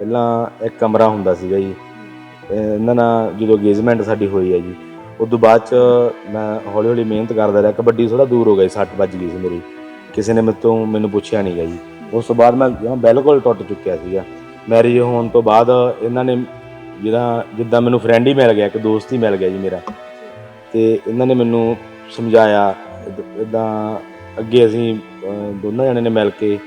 ਪਹਿਲਾਂ ਇੱਕ ਕਮਰਾ ਹੁੰਦਾ ਸੀਗਾ ਜੀ। ਇਹਨਾਂ ਨਾਲ ਜਦੋਂ ਅਗੇਜਮੈਂਟ ਸਾਡੀ ਹੋਈ ਹੈ ਜੀ ਉਸ ਤੋਂ ਬਾਅਦ ਚ ਮੈਂ ਹੌਲੀ ਹੌਲੀ ਮਿਹਨਤ ਕਰਦਾ ਰਿਹਾ। ਕਬੱਡੀ ਥੋੜਾ ਦੂਰ ਹੋ ਗਈ ਸੱਟ ਵੱਜ ਗਈ ਸੀ ਮੇਰੀ। ਕਿਸੇ ਨੇ ਮੇਰੇ ਤੋਂ ਮੈਨੂੰ ਪੁੱਛਿਆ ਨਹੀਂ ਗਾ ਜੀ। ਉਸ ਤੋਂ ਬਾਅਦ ਮੈਂ ਬਿਲਕੁਲ ਟੁੱਟ ਚੁੱਕਿਆ ਸੀਗਾ। ਮੈਰਿਜ ਹੋਣ ਤੋਂ ਬਾਅਦ ਇਹਨਾਂ ਨੇ ਜਿਹੜਾ, ਜਿੱਦਾਂ ਮੈਨੂੰ ਫਰੈਂਡ ਹੀ ਮਿਲ ਗਿਆ, ਇੱਕ ਦੋਸਤ ਹੀ ਮਿਲ ਗਿਆ ਜੀ ਮੇਰਾ। ਤੇ ਇਹਨਾਂ ਨੇ ਮੈਨੂੰ ਸਮਝਾਇਆ, ਇਦਾਂ ਅੱਗੇ ਅਸੀਂ ਦੋਨਾਂ ਜਣੇ ਨੇ ਮਿਲ ਕੇ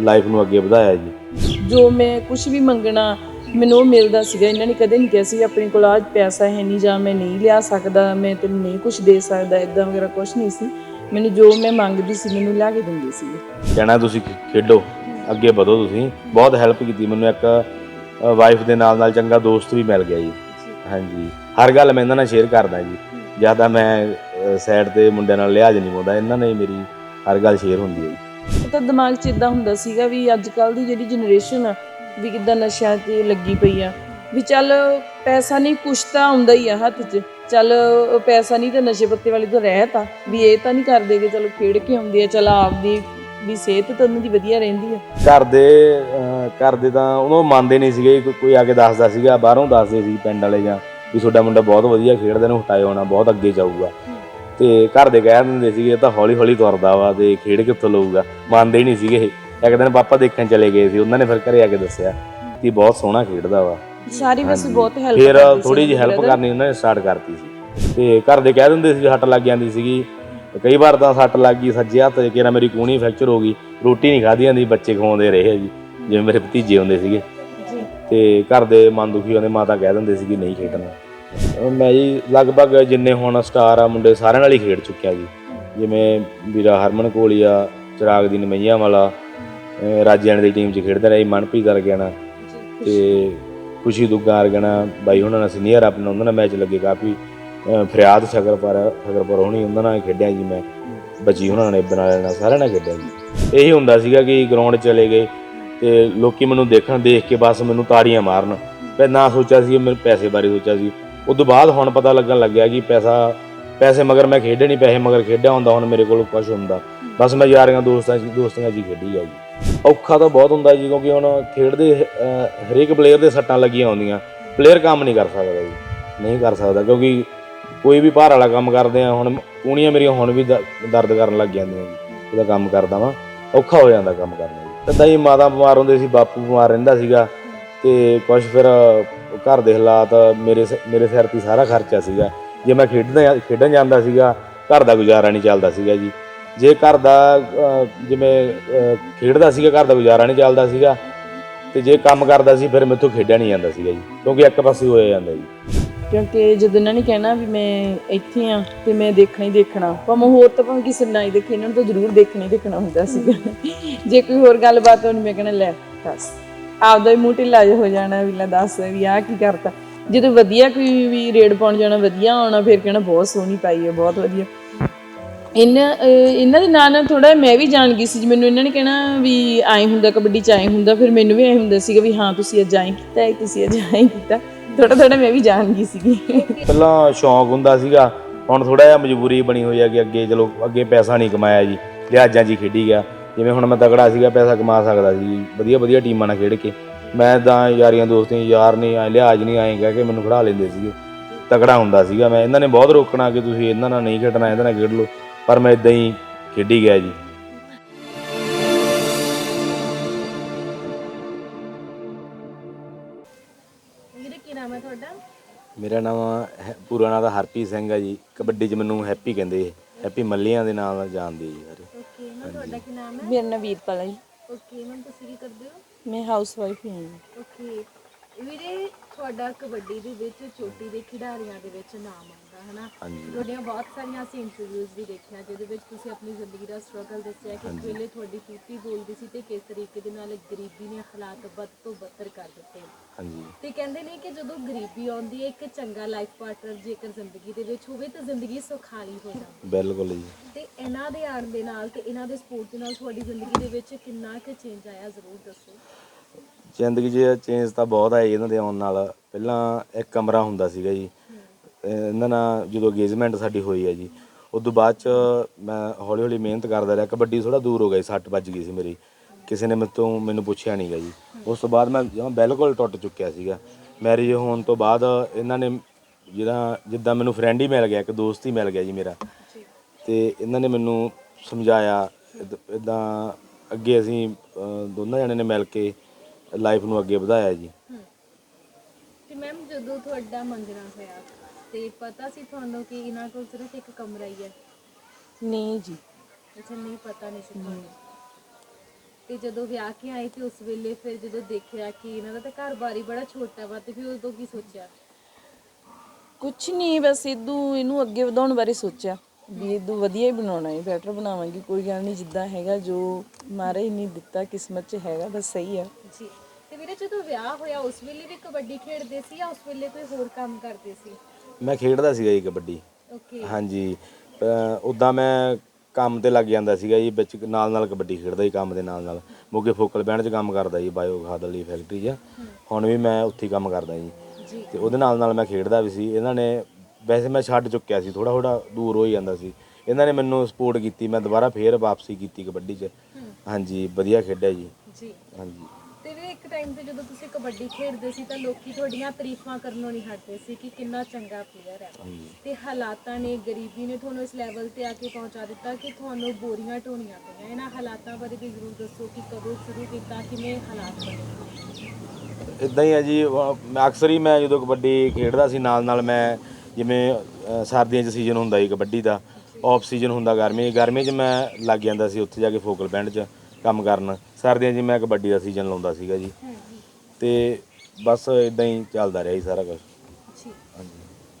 ਲਾਈਫ ਨੂੰ ਅੱਗੇ ਵਧਾਇਆ ਜੀ। ਜੋ ਮੈਂ ਕੁਝ ਵੀ ਮੰਗਣਾ ਮੈਨੂੰ ਉਹ ਮਿਲਦਾ ਸੀਗਾ। ਇਹਨਾਂ ਨੇ ਕਦੇ ਨਹੀਂ ਕਿਹਾ ਸੀ ਆਪਣੇ ਕੋਲ ਅੱਜ ਪੈਸਾ ਹੈ ਨਹੀਂ ਜਾਂ ਮੈਂ ਨਹੀਂ ਲਿਆ ਸਕਦਾ ਮੈਂ ਤੈਨੂੰ ਨਹੀਂ ਕੁਝ ਦੇ ਸਕਦਾ ਇਦਾਂ ਵਗੈਰਾ ਕੁਝ ਨਹੀਂ ਸੀ। ਮੈਨੂੰ ਜੋ ਮੈਂ ਮੰਗਦੀ ਸੀ ਮੈਨੂੰ ਲਿਆ ਕੇ ਦਿੰਦੇ ਸੀ। ਕਹਿਣਾ ਤੁਸੀਂ ਖੇਡੋ ਅੱਗੇ ਵਧੋ ਤੁਸੀਂ। ਬਹੁਤ ਹੈਲਪ ਕੀਤੀ ਮੈਨੂੰ ਇੱਕ ਵਾਈਫ ਦੇ ਨਾਲ ਨਾਲ ਚੰਗਾ ਦੋਸਤ ਵੀ ਮਿਲ ਗਿਆ ਜੀ। ਹਾਂਜੀ। ਹਰ ਗੱਲ ਮੈਂ ਇਹਨਾਂ ਨਾਲ ਸ਼ੇਅਰ ਕਰਦਾ ਜੀ। ਜ਼ਿਆਦਾ ਮੈਂ ਸਾਈਡ ਤੇ ਮੁੰਡਿਆਂ ਨਾਲ ਲਿਹਾਜ਼ ਨਹੀਂ ਪਾਉਂਦਾ ਇਹਨਾਂ ਨੇ ਮੇਰੀ ਹਰ ਗੱਲ ਸ਼ੇਅਰ ਹੁੰਦੀ ਹੈ ਤਾਂ ਦਿਮਾਗ 'ਚ ਇਦਾਂ ਹੁੰਦਾ ਸੀਗਾ ਵੀ ਅੱਜ ਕੱਲ ਦੀ ਜਿਹੜੀ ਜਨਰੇਸ਼ਨ ਆ, ਵੀ ਕਿੱਦਾਂ ਨਸ਼ਿਆਂ 'ਤੇ ਲੱਗੀ ਪਈ ਆ। ਵੀ ਚੱਲ ਪੈਸਾ ਨਹੀਂ, ਕੁਛ ਤਾਂ ਆਉਂਦਾ ਹੀ ਆ ਹੱਥ 'ਚ। ਚੱਲ ਪੈਸਾ ਨਹੀਂ ਤਾਂ ਨਸ਼ੇ ਪੱਤੇ ਵਾਲੀ ਤਾਂ ਰਹਿਤ ਆ। ਵੀ ਇਹ ਤਾਂ ਨਹੀਂ ਕਰਦੇ ਕਿ ਚਲੋ ਖੇਡ ਕੇ ਆਉਂਦੇ ਆ, ਚਲ ਆਪਦੀ ਵੀ ਸਿਹਤ ਤਾਂ ਉਹਨਾਂ ਦੀ ਵਧੀਆ ਰਹਿੰਦੀ ਆ। ਘਰ ਦੇ ਘਰ ਦੇ ਤਾਂ ਉਹਨੂੰ ਮੰਨਦੇ ਨਹੀਂ ਸੀਗੇ ਕੋਈ- ਕੋਈ ਆ ਕੇ ਦੱਸਦਾ ਸੀਗਾ, ਬਾਹਰੋਂ ਦੱਸਦੇ ਸੀ ਪਿੰਡ ਵਾਲੇ ਜਾਂ ਵੀ ਤੁਹਾਡਾ ਮੁੰਡਾ ਬਹੁਤ ਵਧੀਆ ਖੇਡਦਾ ਨੂੰ ਹਟਾਇਓ ਨਾ, ਬਹੁਤ ਅੱਗੇ ਜਾਊਗਾ। ਤੇ ਘਰ ਦੇ ਕਹਿ ਦਿੰਦੇ ਸੀਗੇ ਇਹ ਤਾਂ ਹੌਲੀ ਹੌਲੀ ਤੁਰਦਾ ਵਾ ਤੇ ਖੇਡ ਕਿੱਥੋਂ ਲਊਗਾ? ਮੰਨਦੇ ਹੀ ਨਹੀਂ ਸੀਗੇ ਇਹ। ਇੱਕ ਦਿਨ ਪਾਪਾ ਦੇਖਣ ਚਲੇ ਗਏ ਸੀ ਉਹਨਾਂ ਨੇ ਫਿਰ ਘਰੇ ਆ ਕੇ ਦੱਸਿਆ ਕਿ ਬਹੁਤ ਸੋਹਣਾ ਖੇਡਦਾ ਵਾ। ਸਾਰੀ ਵੈਸੇ। ਬਹੁਤ ਹੈਲਪ ਫਿਰ ਥੋੜੀ ਜਿਹੀ ਹੈਲਪ ਕਰਨੀ ਉਹਨਾਂ ਨੇ ਸਟਾਰਟ ਕਰਤੀ ਸੀ। ਤੇ ਘਰ ਦੇ ਕਹਿ ਦਿੰਦੇ ਸੀ ਸੱਟ ਲੱਗ ਜਾਂਦੀ ਸੀਗੀ। ਤੇ ਕਈ ਵਾਰ ਤਾਂ ਸੱਟ ਲੱਗ ਗਈ ਸੱਜੇ ਹੱਥ 'ਚ ਕਿਰਾ ਮੇਰੀ ਕੂਣੀ ਫ੍ਰੈਕਚਰ ਹੋ ਗਈ ਰੋਟੀ ਨਹੀਂ ਖਾਧੀ ਜਾਂਦੀ ਬੱਚੇ ਖਵਾਉਂਦੇ ਰਹੇ ਜੀ ਜਿਵੇਂ ਮੇਰੇ ਭਤੀਜੇ ਹੁੰਦੇ ਸੀਗੇ। ਜੀ। ਤੇ ਘਰ ਦੇ ਮਨ ਦੁਖੀ ਹੁੰਦੇ ਮਾਤਾ ਕਹਿ ਦਿੰਦੇ ਸੀ ਕਿ ਨਹੀਂ ਖੇਡਣਾ। ਮੈਂ ਜੀ ਲਗਭਗ ਜਿੰਨੇ ਹੁਣ ਸਟਾਰ ਆ ਮੁੰਡੇ ਸਾਰਿਆਂ ਨਾਲ ਹੀ ਖੇਡ ਚੁੱਕਿਆ ਜੀ। ਜਿਵੇਂ ਵੀਰਾ ਹਰਮਨ ਕੋਲੀਆ ਚਿਰਾਗ ਦੀ ਨਮਈਆਂ ਵਾਲਾ ਰਾਜਿਆਂ ਦੀ ਟੀਮ 'ਚ ਖੇਡਦਾ ਰਿਹਾ ਜੀ ਮਨਪ੍ਰੀਤ ਅਰਗਿਆਣਾ ਤੇ ਖੁਸ਼ੀ ਦੁੱਗਾ ਅਰਗਣਾ ਬਾਈ ਉਹਨਾਂ ਨਾਲ ਸੀਨੀਅਰ ਆਪਣਾ ਉਹਨਾਂ ਨਾਲ ਮੈਚ ਲੱਗੇ ਕਾਫੀ। ਫਰਿਆਦ ਸ਼ਕਰਪੁਰ ਸ਼ਕਰਪੁਰ ਹੋਣੀ ਉਹਨਾਂ ਨਾਲ ਖੇਡਿਆ ਜੀ ਮੈਂ। ਬੱਚੀ ਉਹਨਾਂ ਨਾਲ ਬਣਾ ਲੈਣਾ ਸਾਰਿਆਂ ਨਾਲ ਖੇਡਿਆ ਜੀ। ਇਹੀ ਹੁੰਦਾ ਸੀਗਾ ਕਿ ਗਰਾਊਂਡ ਚਲੇ ਗਏ ਤੇ ਲੋਕੀ ਮੈਨੂੰ ਦੇਖਣ ਦੇਖ ਕੇ ਬਸ ਮੈਨੂੰ ਤਾੜੀਆਂ ਮਾਰਨ। ਮੈਂ ਨਾ ਸੋਚਿਆ ਸੀ ਮੇਰੇ ਪੈਸੇ ਬਾਰੇ ਸੋਚਿਆ ਸੀ। ਉਸ ਤੋਂ ਬਾਅਦ ਹੁਣ ਪਤਾ ਲੱਗਣ ਲੱਗਿਆ ਕਿ ਪੈਸਾ, ਪੈਸੇ ਮਗਰ ਮੈਂ ਖੇਡੇ ਨਹੀਂ, ਪੈਸੇ ਮਗਰ ਖੇਡਿਆ ਹੁੰਦਾ, ਹੁਣ ਮੇਰੇ ਕੋਲ ਕੁਝ ਹੁੰਦਾ। ਬਸ ਮੈਂ ਯਾਰੀਆਂ ਦੋਸਤਾਂ 'ਚ ਦੋਸਤਾਂ ਜੀ ਖੇਡੀ ਆ ਜੀ। ਔਖਾ ਤਾਂ ਬਹੁਤ ਹੁੰਦਾ ਜੀ, ਕਿਉਂਕਿ ਹੁਣ ਖੇਡਦੇ ਹਰੇਕ ਪਲੇਅਰ ਦੇ ਸੱਟਾਂ ਲੱਗੀਆਂ ਹੁੰਦੀਆਂ। ਪਲੇਅਰ ਕੰਮ ਨਹੀਂ ਕਰ ਸਕਦਾ ਜੀ, ਨਹੀਂ ਕਰ ਸਕਦਾ, ਕਿਉਂਕਿ ਕੋਈ ਵੀ ਭਾਰ ਵਾਲਾ ਕੰਮ ਕਰਦੇ ਆ, ਹੁਣ ਕੂਣੀਆਂ ਮੇਰੀਆਂ ਹੁਣ ਵੀ ਦ- ਦਰਦ ਕਰਨ ਲੱਗ ਜਾਂਦੀਆਂ ਜੀ, ਉਹਦਾ ਕੰਮ ਕਰਦਾ ਵਾਂ। ਔਖਾ ਹੋ ਜਾਂਦਾ ਕੰਮ ਕਰਨਾ ਜੀ। ਇਦਾਂ ਹੀ ਮਾਤਾ ਬਿਮਾਰ ਹੁੰਦੇ ਸੀ, ਬਾਪੂ ਬਿਮਾਰ ਰਹਿੰਦਾ ਸੀਗਾ, ਤੇ ਕੁਝ ਫਿਰ ਘਰ ਦੇ ਹਾਲਾਤ ਮੇਰੇ ਸ- ਮੇਰੇ ਸਿਰ ਤੇ ਹੀ ਸਾਰਾ ਖਰਚਾ ਸੀਗਾ। ਜੇ ਮੈਂ ਖੇਡਦਾ ਖੇਡਣ ਜਾਂਦਾ ਸੀਗਾ ਘਰ ਦਾ ਗੁਜ਼ਾਰਾ ਨਹੀਂ ਚੱਲਦਾ ਸੀਗਾ ਜੀ। ਜੇ ਘਰ ਦਾ ਅਹ, ਜਿਵੇਂ ਅਹ, ਖੇਡਦਾ ਸੀਗਾ ਘਰ ਦਾ ਗੁਜ਼ਾਰਾ ਨਹੀਂ ਚੱਲਦਾ ਸੀਗਾ ਤੇ ਜੇ ਕੰਮ ਕਰਦਾ ਸੀ ਫਿਰ ਮੈਥੋਂ ਖੇਡਿਆ ਨਹੀਂ ਜਾਂਦਾ ਸੀਗਾ ਜੀ। ਕਿਉਂਕਿ ਇੱਕ ਪਾਸੇ ਹੋਇਆ ਜਾਂਦਾ ਜੀ। ਕਿਉਂਕਿ ਜਦੋਂ ਇਹਨਾਂ ਨੇ ਕਹਿਣਾ ਵੀ ਮੈਂ ਇੱਥੇ ਆ ਤੇ ਮੈਂ ਦੇਖਣਾ ਹੀ ਦੇਖਣਾ। ਭਾਵੇਂ ਹੋਰ ਤਾਂ ਭਾਵੇਂ ਕਿਸੇ ਨਾਲ ਹੀ ਦੇਖੇ ਇਹਨਾਂ ਨੂੰ ਤਾਂ ਜ਼ਰੂਰ ਦੇਖਣਾ ਹੀ ਦੇਖਣਾ ਹੁੰਦਾ ਸੀਗਾ। ਜੇ ਕੋਈ ਹੋਰ ਗੱਲਬਾਤ ਹੋਣੀ ਮੈਂ ਕਹਿਣਾ ਲੈ ਦੱਸ। ਆਪਦਾ ਹੀ ਮੂੰਹ ਢਿੱਲਾ ਜਿਹਾ ਹੋ ਜਾਣਾ ਵੀ ਲੈ ਦੱਸ ਵੀ ਆਹ ਕੀ ਕਰਤਾ। ਜਦੋਂ ਵਧੀਆ ਕੋਈ ਵੀ ਰੇਡ ਪਾਉਣ ਜਾਣਾ, ਵਧੀਆ ਆਉਣਾ, ਫਿਰ ਕਹਿਣਾ ਬਹੁਤ ਸੋਹਣੀ ਪਾਈ ਹੈ ਬਹੁਤ ਵਧੀਆ। ਇਹਨਾਂ ਇਹਨਾਂ ਦੇ ਨਾਲ ਨਾਲ ਥੋੜਾ ਮੈਂ ਵੀ ਜਾਣ ਗਈ ਸੀ ਜੀ ਮੈਨੂੰ ਇਹਨਾਂ ਨੇ ਕਹਿਣਾ ਵੀ ਐਂ ਹੁੰਦਾ ਕਬੱਡੀ ਚ ਆਏ ਹੁੰਦਾ, ਫਿਰ ਮੈਨੂੰ ਵੀ ਐਂ ਹੁੰਦਾ ਸੀਗਾ ਵੀ ਹਾਂ, ਤੁਸੀਂ ਅੱਜ ਐਂ ਕੀਤਾ ਹੈ ਤੁਸੀਂ ਅੱਜ ਐਂ ਕੀਤਾ। ਥੋੜਾ ਥੋੜਾ ਮੈਂ ਵੀ ਜਾਣ ਗਈ ਸੀਗੀ। ਪਹਿਲਾਂ ਸ਼ੌਂਕ ਹੁੰਦਾ ਸੀਗਾ, ਹੁਣ ਥੋੜਾ ਜਿਹਾ ਮਜਬੂਰੀ ਬਣੀ ਹੋਈ ਹੈ ਕਿ ਅੱਗੇ ਚਲੋ, ਅੱਗੇ ਪੈਸਾ ਨਹੀਂ ਕਮਾਇਆ ਜੀ, ਲਿਹਾਜ਼ਾਂ 'ਚ ਖੇਡੀ ਗਿਆ। ਜਿਵੇਂ ਹੁਣ ਮੈਂ ਤਗੜਾ ਸੀਗਾ ਪੈਸਾ ਕਮਾ ਸਕਦਾ ਸੀ। ਵਧੀਆ ਵਧੀਆ ਟੀਮਾਂ ਨਾਲ ਖੇਡ ਕੇ। ਮੈਂ ਤਾਂ ਯਾਰੀਆਂ ਦੋਸਤਾਂ ਯਾਰ ਨਹੀਂ ਆਏ ਲਿਹਾਜ਼ ਨਹੀਂ ਆਏ ਕਹਿ ਕੇ ਮੈਨੂੰ ਖੜਾ ਲੈਂਦੇ ਸੀਗੇ। ਤਗੜਾ ਹੁੰਦਾ ਸੀਗਾ ਮੈਂ। ਇਹਨਾਂ ਨੇ ਬਹੁਤ ਰੋਕਣਾ ਕਿ ਤੁਸੀਂ ਇਹਨਾਂ ਨਾਲ ਨਹੀਂ ਖੇਡਣਾ ਇਹਦੇ ਨਾਲ ਖੇਡ ਲਓ। ਪਰ ਮੈਂ ਇਦਾਂ ਹੀ ਖੇਡੀ ਗਿਆ ਜੀ। ਵੀਰੇ ਕੀ ਨਾਮ ਹੈ ਤੁਹਾਡਾ? ਮੇਰਾ ਨਾਮ ਹੈ ਪੂਰਾ ਨਾਮ ਤਾਂ ਹਰਪ੍ਰੀਤ ਸਿੰਘ ਹੈ ਜੀ। ਕਬੱਡੀ 'ਚ ਮੈਨੂੰ ਹੈਪੀ ਕਹਿੰਦੇ ਹੈਪੀ ਮੱਲੀਆਂ ਦੇ ਨਾਲ ਜਾਣਦੇ ਜੀ ਸਾਰੇ। ਤੁਹਾਡਾ ਕੀ ਨਾਮ ਹੈ ਮੇਰਾ ਨਾਮ ਵੀਰਪਾਲ ਹੈ ਜੀ। ਓਕੇ ਮੈਮ ਤੁਸੀਂ ਕੀ ਕਰਦੇ ਹੋ ਮੈਂ ਹਾਊਸ ਵਾਈਫ ਹੀ ਜੀ। ਓਕੇ ਵੀਰੇ ਤੁਹਾਡਾ ਕਬੱਡੀ ਦੇ ਵਿੱਚ ਚੋਟੀ ਦੇ ਖਿਡਾਰੀਆਂ ਦੇ ਵਿੱਚ ਨਾਮ ਆਉਂਦਾ ਹੈ ਨਾ ਹਾਂਜੀ। ਤੁਹਾਡੀਆਂ ਬਹੁਤ ਸਾਰੀਆਂ ਅਸੀਂ ਇੰਟਰਵਿਊਜ਼ ਵੀ ਦੇਖੀਆਂ ਜਿਹਦੇ ਵਿੱਚ ਤੁਸੀਂ ਆਪਣੀ ਜ਼ਿੰਦਗੀ ਦਾ ਸਟਰਗਲ ਦੱਸਿਆ ਕਿ ਪਹਿਲੇ ਤੁਹਾਡੀ ਪੀਤੀ ਬੋਲਦੀ ਸੀ ਤੇ ਕਿਸ ਤਰੀਕੇ ਦੇ ਨਾਲ ਗਰੀਬੀ ਨੇ ਹਾਲਾਤ ਬਦ ਤੋਂ ਬੱਤਰ ਕਰ ਦਿੱਤੇ। ਹਾਂਜੀ। ਤੇ ਕਹਿੰਦੇ ਨੇ ਕਿ ਜਦੋਂ ਗਰੀਬੀ ਆਉਂਦੀ ਹੈ ਇੱਕ ਚੰਗਾ ਲਾਈਫ ਪਾਰਟਨਰ ਜੇਕਰ ਜ਼ਿੰਦਗੀ ਦੇ ਵਿੱਚ ਹੋਵੇ ਤਾਂ ਜ਼ਿੰਦਗੀ ਸੁਖਾਲੀ ਹੋ ਜਾਂਦੀ ਬਿਲਕੁਲ ਜੀ। ਤੇ ਇਹਨਾਂ ਦੇ ਆਉਣ ਦੇ ਨਾਲ ਤੇ ਇਹਨਾਂ ਦੇ ਸਪੋਰਟ ਦੇ ਨਾਲ ਤੁਹਾਡੀ ਜ਼ਿੰਦਗੀ ਦੇ ਵਿੱਚ ਕਿੰਨਾ ਕੁ ਚੇਂਜ ਆਇਆ ਜ਼ਰੂਰ ਦੱਸੋ। ਜ਼ਿੰਦਗੀ 'ਚ ਚੇਂਜ ਤਾਂ ਬਹੁਤ ਆਏ ਇਹਨਾਂ ਦੇ ਆਉਣ ਨਾਲ। ਪਹਿਲਾਂ ਇੱਕ ਕਮਰਾ ਹੁੰਦਾ ਸੀਗਾ ਜੀ ਇਹਨਾਂ ਨਾਲ ਜਦੋਂ ਅਗੇਜਮੈਂਟ ਸਾਡੀ ਹੋਈ ਹੈ ਜੀ ਉਸ ਤੋਂ ਬਾਅਦ ਚ ਮੈਂ ਹੌਲੀ ਹੌਲੀ ਮਿਹਨਤ ਕਰਦਾ ਰਿਹਾ, ਕਬੱਡੀ ਥੋੜਾ ਦੂਰ ਹੋ ਗਈ, ਸੱਟ ਵੱਜ ਗਈ ਸੀ ਮੇਰੀ। ਕਿਸੇ ਨੇ ਮੇਰੇ ਤੋਂ ਮੈਨੂੰ ਪੁੱਛਿਆ ਨਹੀਂਗਾ ਜੀ। ਉਸ ਤੋਂ ਬਾਅਦ ਮੈਂ ਜਮਾਂ ਬਿਲਕੁਲ ਟੁੱਟ ਚੁੱਕਿਆ ਸੀਗਾ। ਮੈਰਿਜ ਹੋਣ ਤੋਂ ਬਾਅਦ ਇਹਨਾਂ ਨੇ ਜਿਹੜਾ, ਜਿੱਦਾਂ ਮੈਨੂੰ ਫਰੈਂਡ ਹੀ ਮਿਲ ਗਿਆ, ਇੱਕ ਦੋਸਤ ਹੀ ਮਿਲ ਗਿਆ ਜੀ ਮੇਰਾ। ਜੀ ਤੇ ਇਹਨਾਂ ਨੇ ਮੈਨੂੰ ਸਮਝਾਇਆ, ਇਦਾਂ ਅੱਗੇ ਅਸੀਂ ਦੋਨਾਂ ਜਣੇ ਨੇ ਮਿਲ ਕੇ ਲਾਈਫ ਨੂੰ ਅੱਗੇ ਵਧਾਇਆ ਜੀ। ਤੇ ਮੈਮ ਜਦੋਂ ਤੁਹਾਡਾ ਮੰਗਣਾ ਹੋਇਆ ਤੇ ਪਤਾ ਸੀ ਤੁਹਾਨੂੰ ਕਿ ਇਹਨਾਂ ਕੋਲ ਸਿਰਫ ਇੱਕ ਕਮਰਾ ਹੀ ਹੈ? ਨਹੀਂ ਜੀ। ਅੱਛਾ ਨਹੀਂ ਪਤਾ ਨਹੀਂ ਸੀ ਤੁਹਾਨੂੰ। ਤੇ ਜਦੋਂ ਵਿਆਹ ਕੇ ਆਏ ਤੇ ਉਸ ਵੇਲੇ ਫਿਰ ਜਦੋਂ ਦੇਖਿਆ ਕਿ ਇਹਨਾਂ ਦਾ ਤਾਂ ਘਰ-ਬਾਰ ਹੀ ਬੜਾ ਛੋਟਾ ਵਾ ਤੇ ਫਿਰ ਉਦੋਂ ਕੀ ਸੋਚਿਆ? ਕੁਛ ਨਹੀਂ ਬਸ ਇਦੋਂ ਇਹਨੂੰ ਅੱਗੇ ਵਧਾਉਣ ਬਾਰੇ ਸੋਚਿਆ। ਵੀ ਇਦੋਂ ਵਧੀਆ ਹੀ ਬਣਾਉਣਾ ਹੈ ਬੈਟਰ ਬਣਾਵਾਂਗੇ। ਕੋਈ ਗੱਲ ਨਹੀਂ ਜਿੱਦਾਂ ਹੈਗਾ ਜੋ ਮਹਾਰਾਜ ਨੇ ਦਿੱਤਾ ਕਿਸਮਤ 'ਚ ਹੈਗਾ ਬਸ ਸਹੀ ਆ। ਜੀ। ਤੇ ਵੀਰੇ ਜਦੋਂ ਵਿਆਹ ਹੋਇਆ ਉਸ ਵੇਲੇ ਵੀ ਕਬੱਡੀ ਖੇਡਦੇ ਸੀ ਜਾਂ ਉਸ ਵੇਲੇ ਕੋਈ ਹੋਰ ਕੰਮ ਕਰਦੇ ਸੀ? ਮੈਂ ਖੇਡਦਾ ਸੀਗਾ ਜੀ ਕਬੱਡੀ। ਓਕੇ ਹਾਂਜੀ। ਉਦਾਂ ਮੈਂ ਕੰਮ ਤੇ ਲੱਗ ਜਾਂਦਾ ਸੀਗਾ ਜੀ ਵਿੱਚ ਨਾਲ ਨਾਲ ਕਬੱਡੀ ਖੇਡਦਾ ਜੀ ਕੰਮ ਦੇ ਨਾਲ ਨਾਲ। ਮੋਗੇ ਫੋਕਲ ਬੈਂਡ 'ਚ ਕੰਮ ਕਰਦਾ ਜੀ ਬਾਇਓ ਖਾਦ ਵਾਲੀ ਫੈਕਟਰੀ 'ਚ। ਹੁਣ ਵੀ ਮੈਂ ਉੱਥੇ ਹੀ ਕੰਮ ਕਰਦਾ ਜੀ। ਤੇ ਉਹਦੇ ਨਾਲ ਨਾਲ ਮੈਂ ਖੇਡਦਾ ਵੀ ਸੀ। ਇਹਨਾਂ ਨੇ ਵੈਸੇ ਮੈਂ ਛੱਡ ਚੁੱਕਿਆ ਸੀ ਥੋੜਾ ਥੋੜਾ ਦੂਰ ਹੋ ਹੀ ਜਾਂਦਾ ਸੀ। ਇਹਨਾਂ ਨੇ ਮੈਨੂੰ ਸਪੋਰਟ ਕੀਤੀ ਮੈਂ ਦੁਬਾਰਾ ਫੇਰ ਵਾਪਸੀ ਕੀਤੀ ਕਬੱਡੀ 'ਚ। ਹਾਂਜੀ ਵਧੀਆ ਖੇਡਿਆ ਜੀ। ਜੀ। ਹਾਂਜੀ। ਇੱਕ ਟਾਈਮ ਤੇ ਜਦੋਂ ਤੁਸੀਂ ਕਬੱਡੀ ਖੇਡਦੇ ਸੀ ਤਾਂ ਲੋਕੀ ਤੁਹਾਡੀਆਂ ਤਾਰੀਫਾਂ ਕਰਨੋਂ ਨਹੀਂ ਹਟਦੇ ਸੀ ਕਿ ਕਿੰਨਾ ਚੰਗਾ ਪਲੇਅਰ ਹੈ। ਤੇ ਹਾਲਾਤਾਂ ਨੇ ਗਰੀਬੀ ਨੇ ਤੁਹਾਨੂੰ ਇਸ ਲੈਵਲ ਤੇ ਆ ਕੇ ਪਹੁੰਚਾ ਦਿੱਤਾ ਕਿ ਤੁਹਾਨੂੰ ਬੋਰੀਆਂ ਢੋਣੀਆਂ ਪਈਆਂ। ਇਹਨਾਂ ਹਾਲਾਤਾਂ ਬਾਰੇ ਵੀ ਜ਼ਰੂਰ ਦੱਸੋ ਕਿ ਕਦੋਂ ਸ਼ੁਰੂ ਕੀਤਾ ਕਿਵੇਂ ਹਾਲਾਤ ਬਣੇ? ਇਦਾਂ ਹੀ ਆ ਜੀ ਮੈਂ ਅਕਸਰ ਹੀ ਮੈਂ ਜਦੋਂ ਕਬੱਡੀ ਖੇਡਦਾ ਸੀ ਨਾਲ ਨਾਲ ਮੈਂ ਜਿਵੇਂ ਸਰਦੀਆਂ 'ਚ ਸੀਜ਼ਨ ਹੁੰਦਾ ਜੀ ਕਬੱਡੀ ਦਾ ਆਫ ਸੀਜ਼ਨ ਹੁੰਦਾ ਗਰਮੀ ਗਰਮੀ 'ਚ ਮੈਂ ਲੱਗ ਜਾਂਦਾ ਸੀ ਉੱਥੇ ਜਾ ਕੇ ਫੋਕਲ ਬੈਂਡ 'ਚ ਕੰਮ ਕਰਨ। ਸਰਦੀਆਂ 'ਚ ਮੈਂ ਕਬੱਡੀ ਦਾ ਸੀਜ਼ਨ ਲਾਉਂਦਾ ਸੀਗਾ ਜੀ। ਤੇ ਬਸ ਇਦਾਂ ਹੀ ਚੱਲਦਾ ਰਿਹਾ ਜੀ ਸਾਰਾ ਕੁਝ ਜੀ ਹਾਂਜੀ।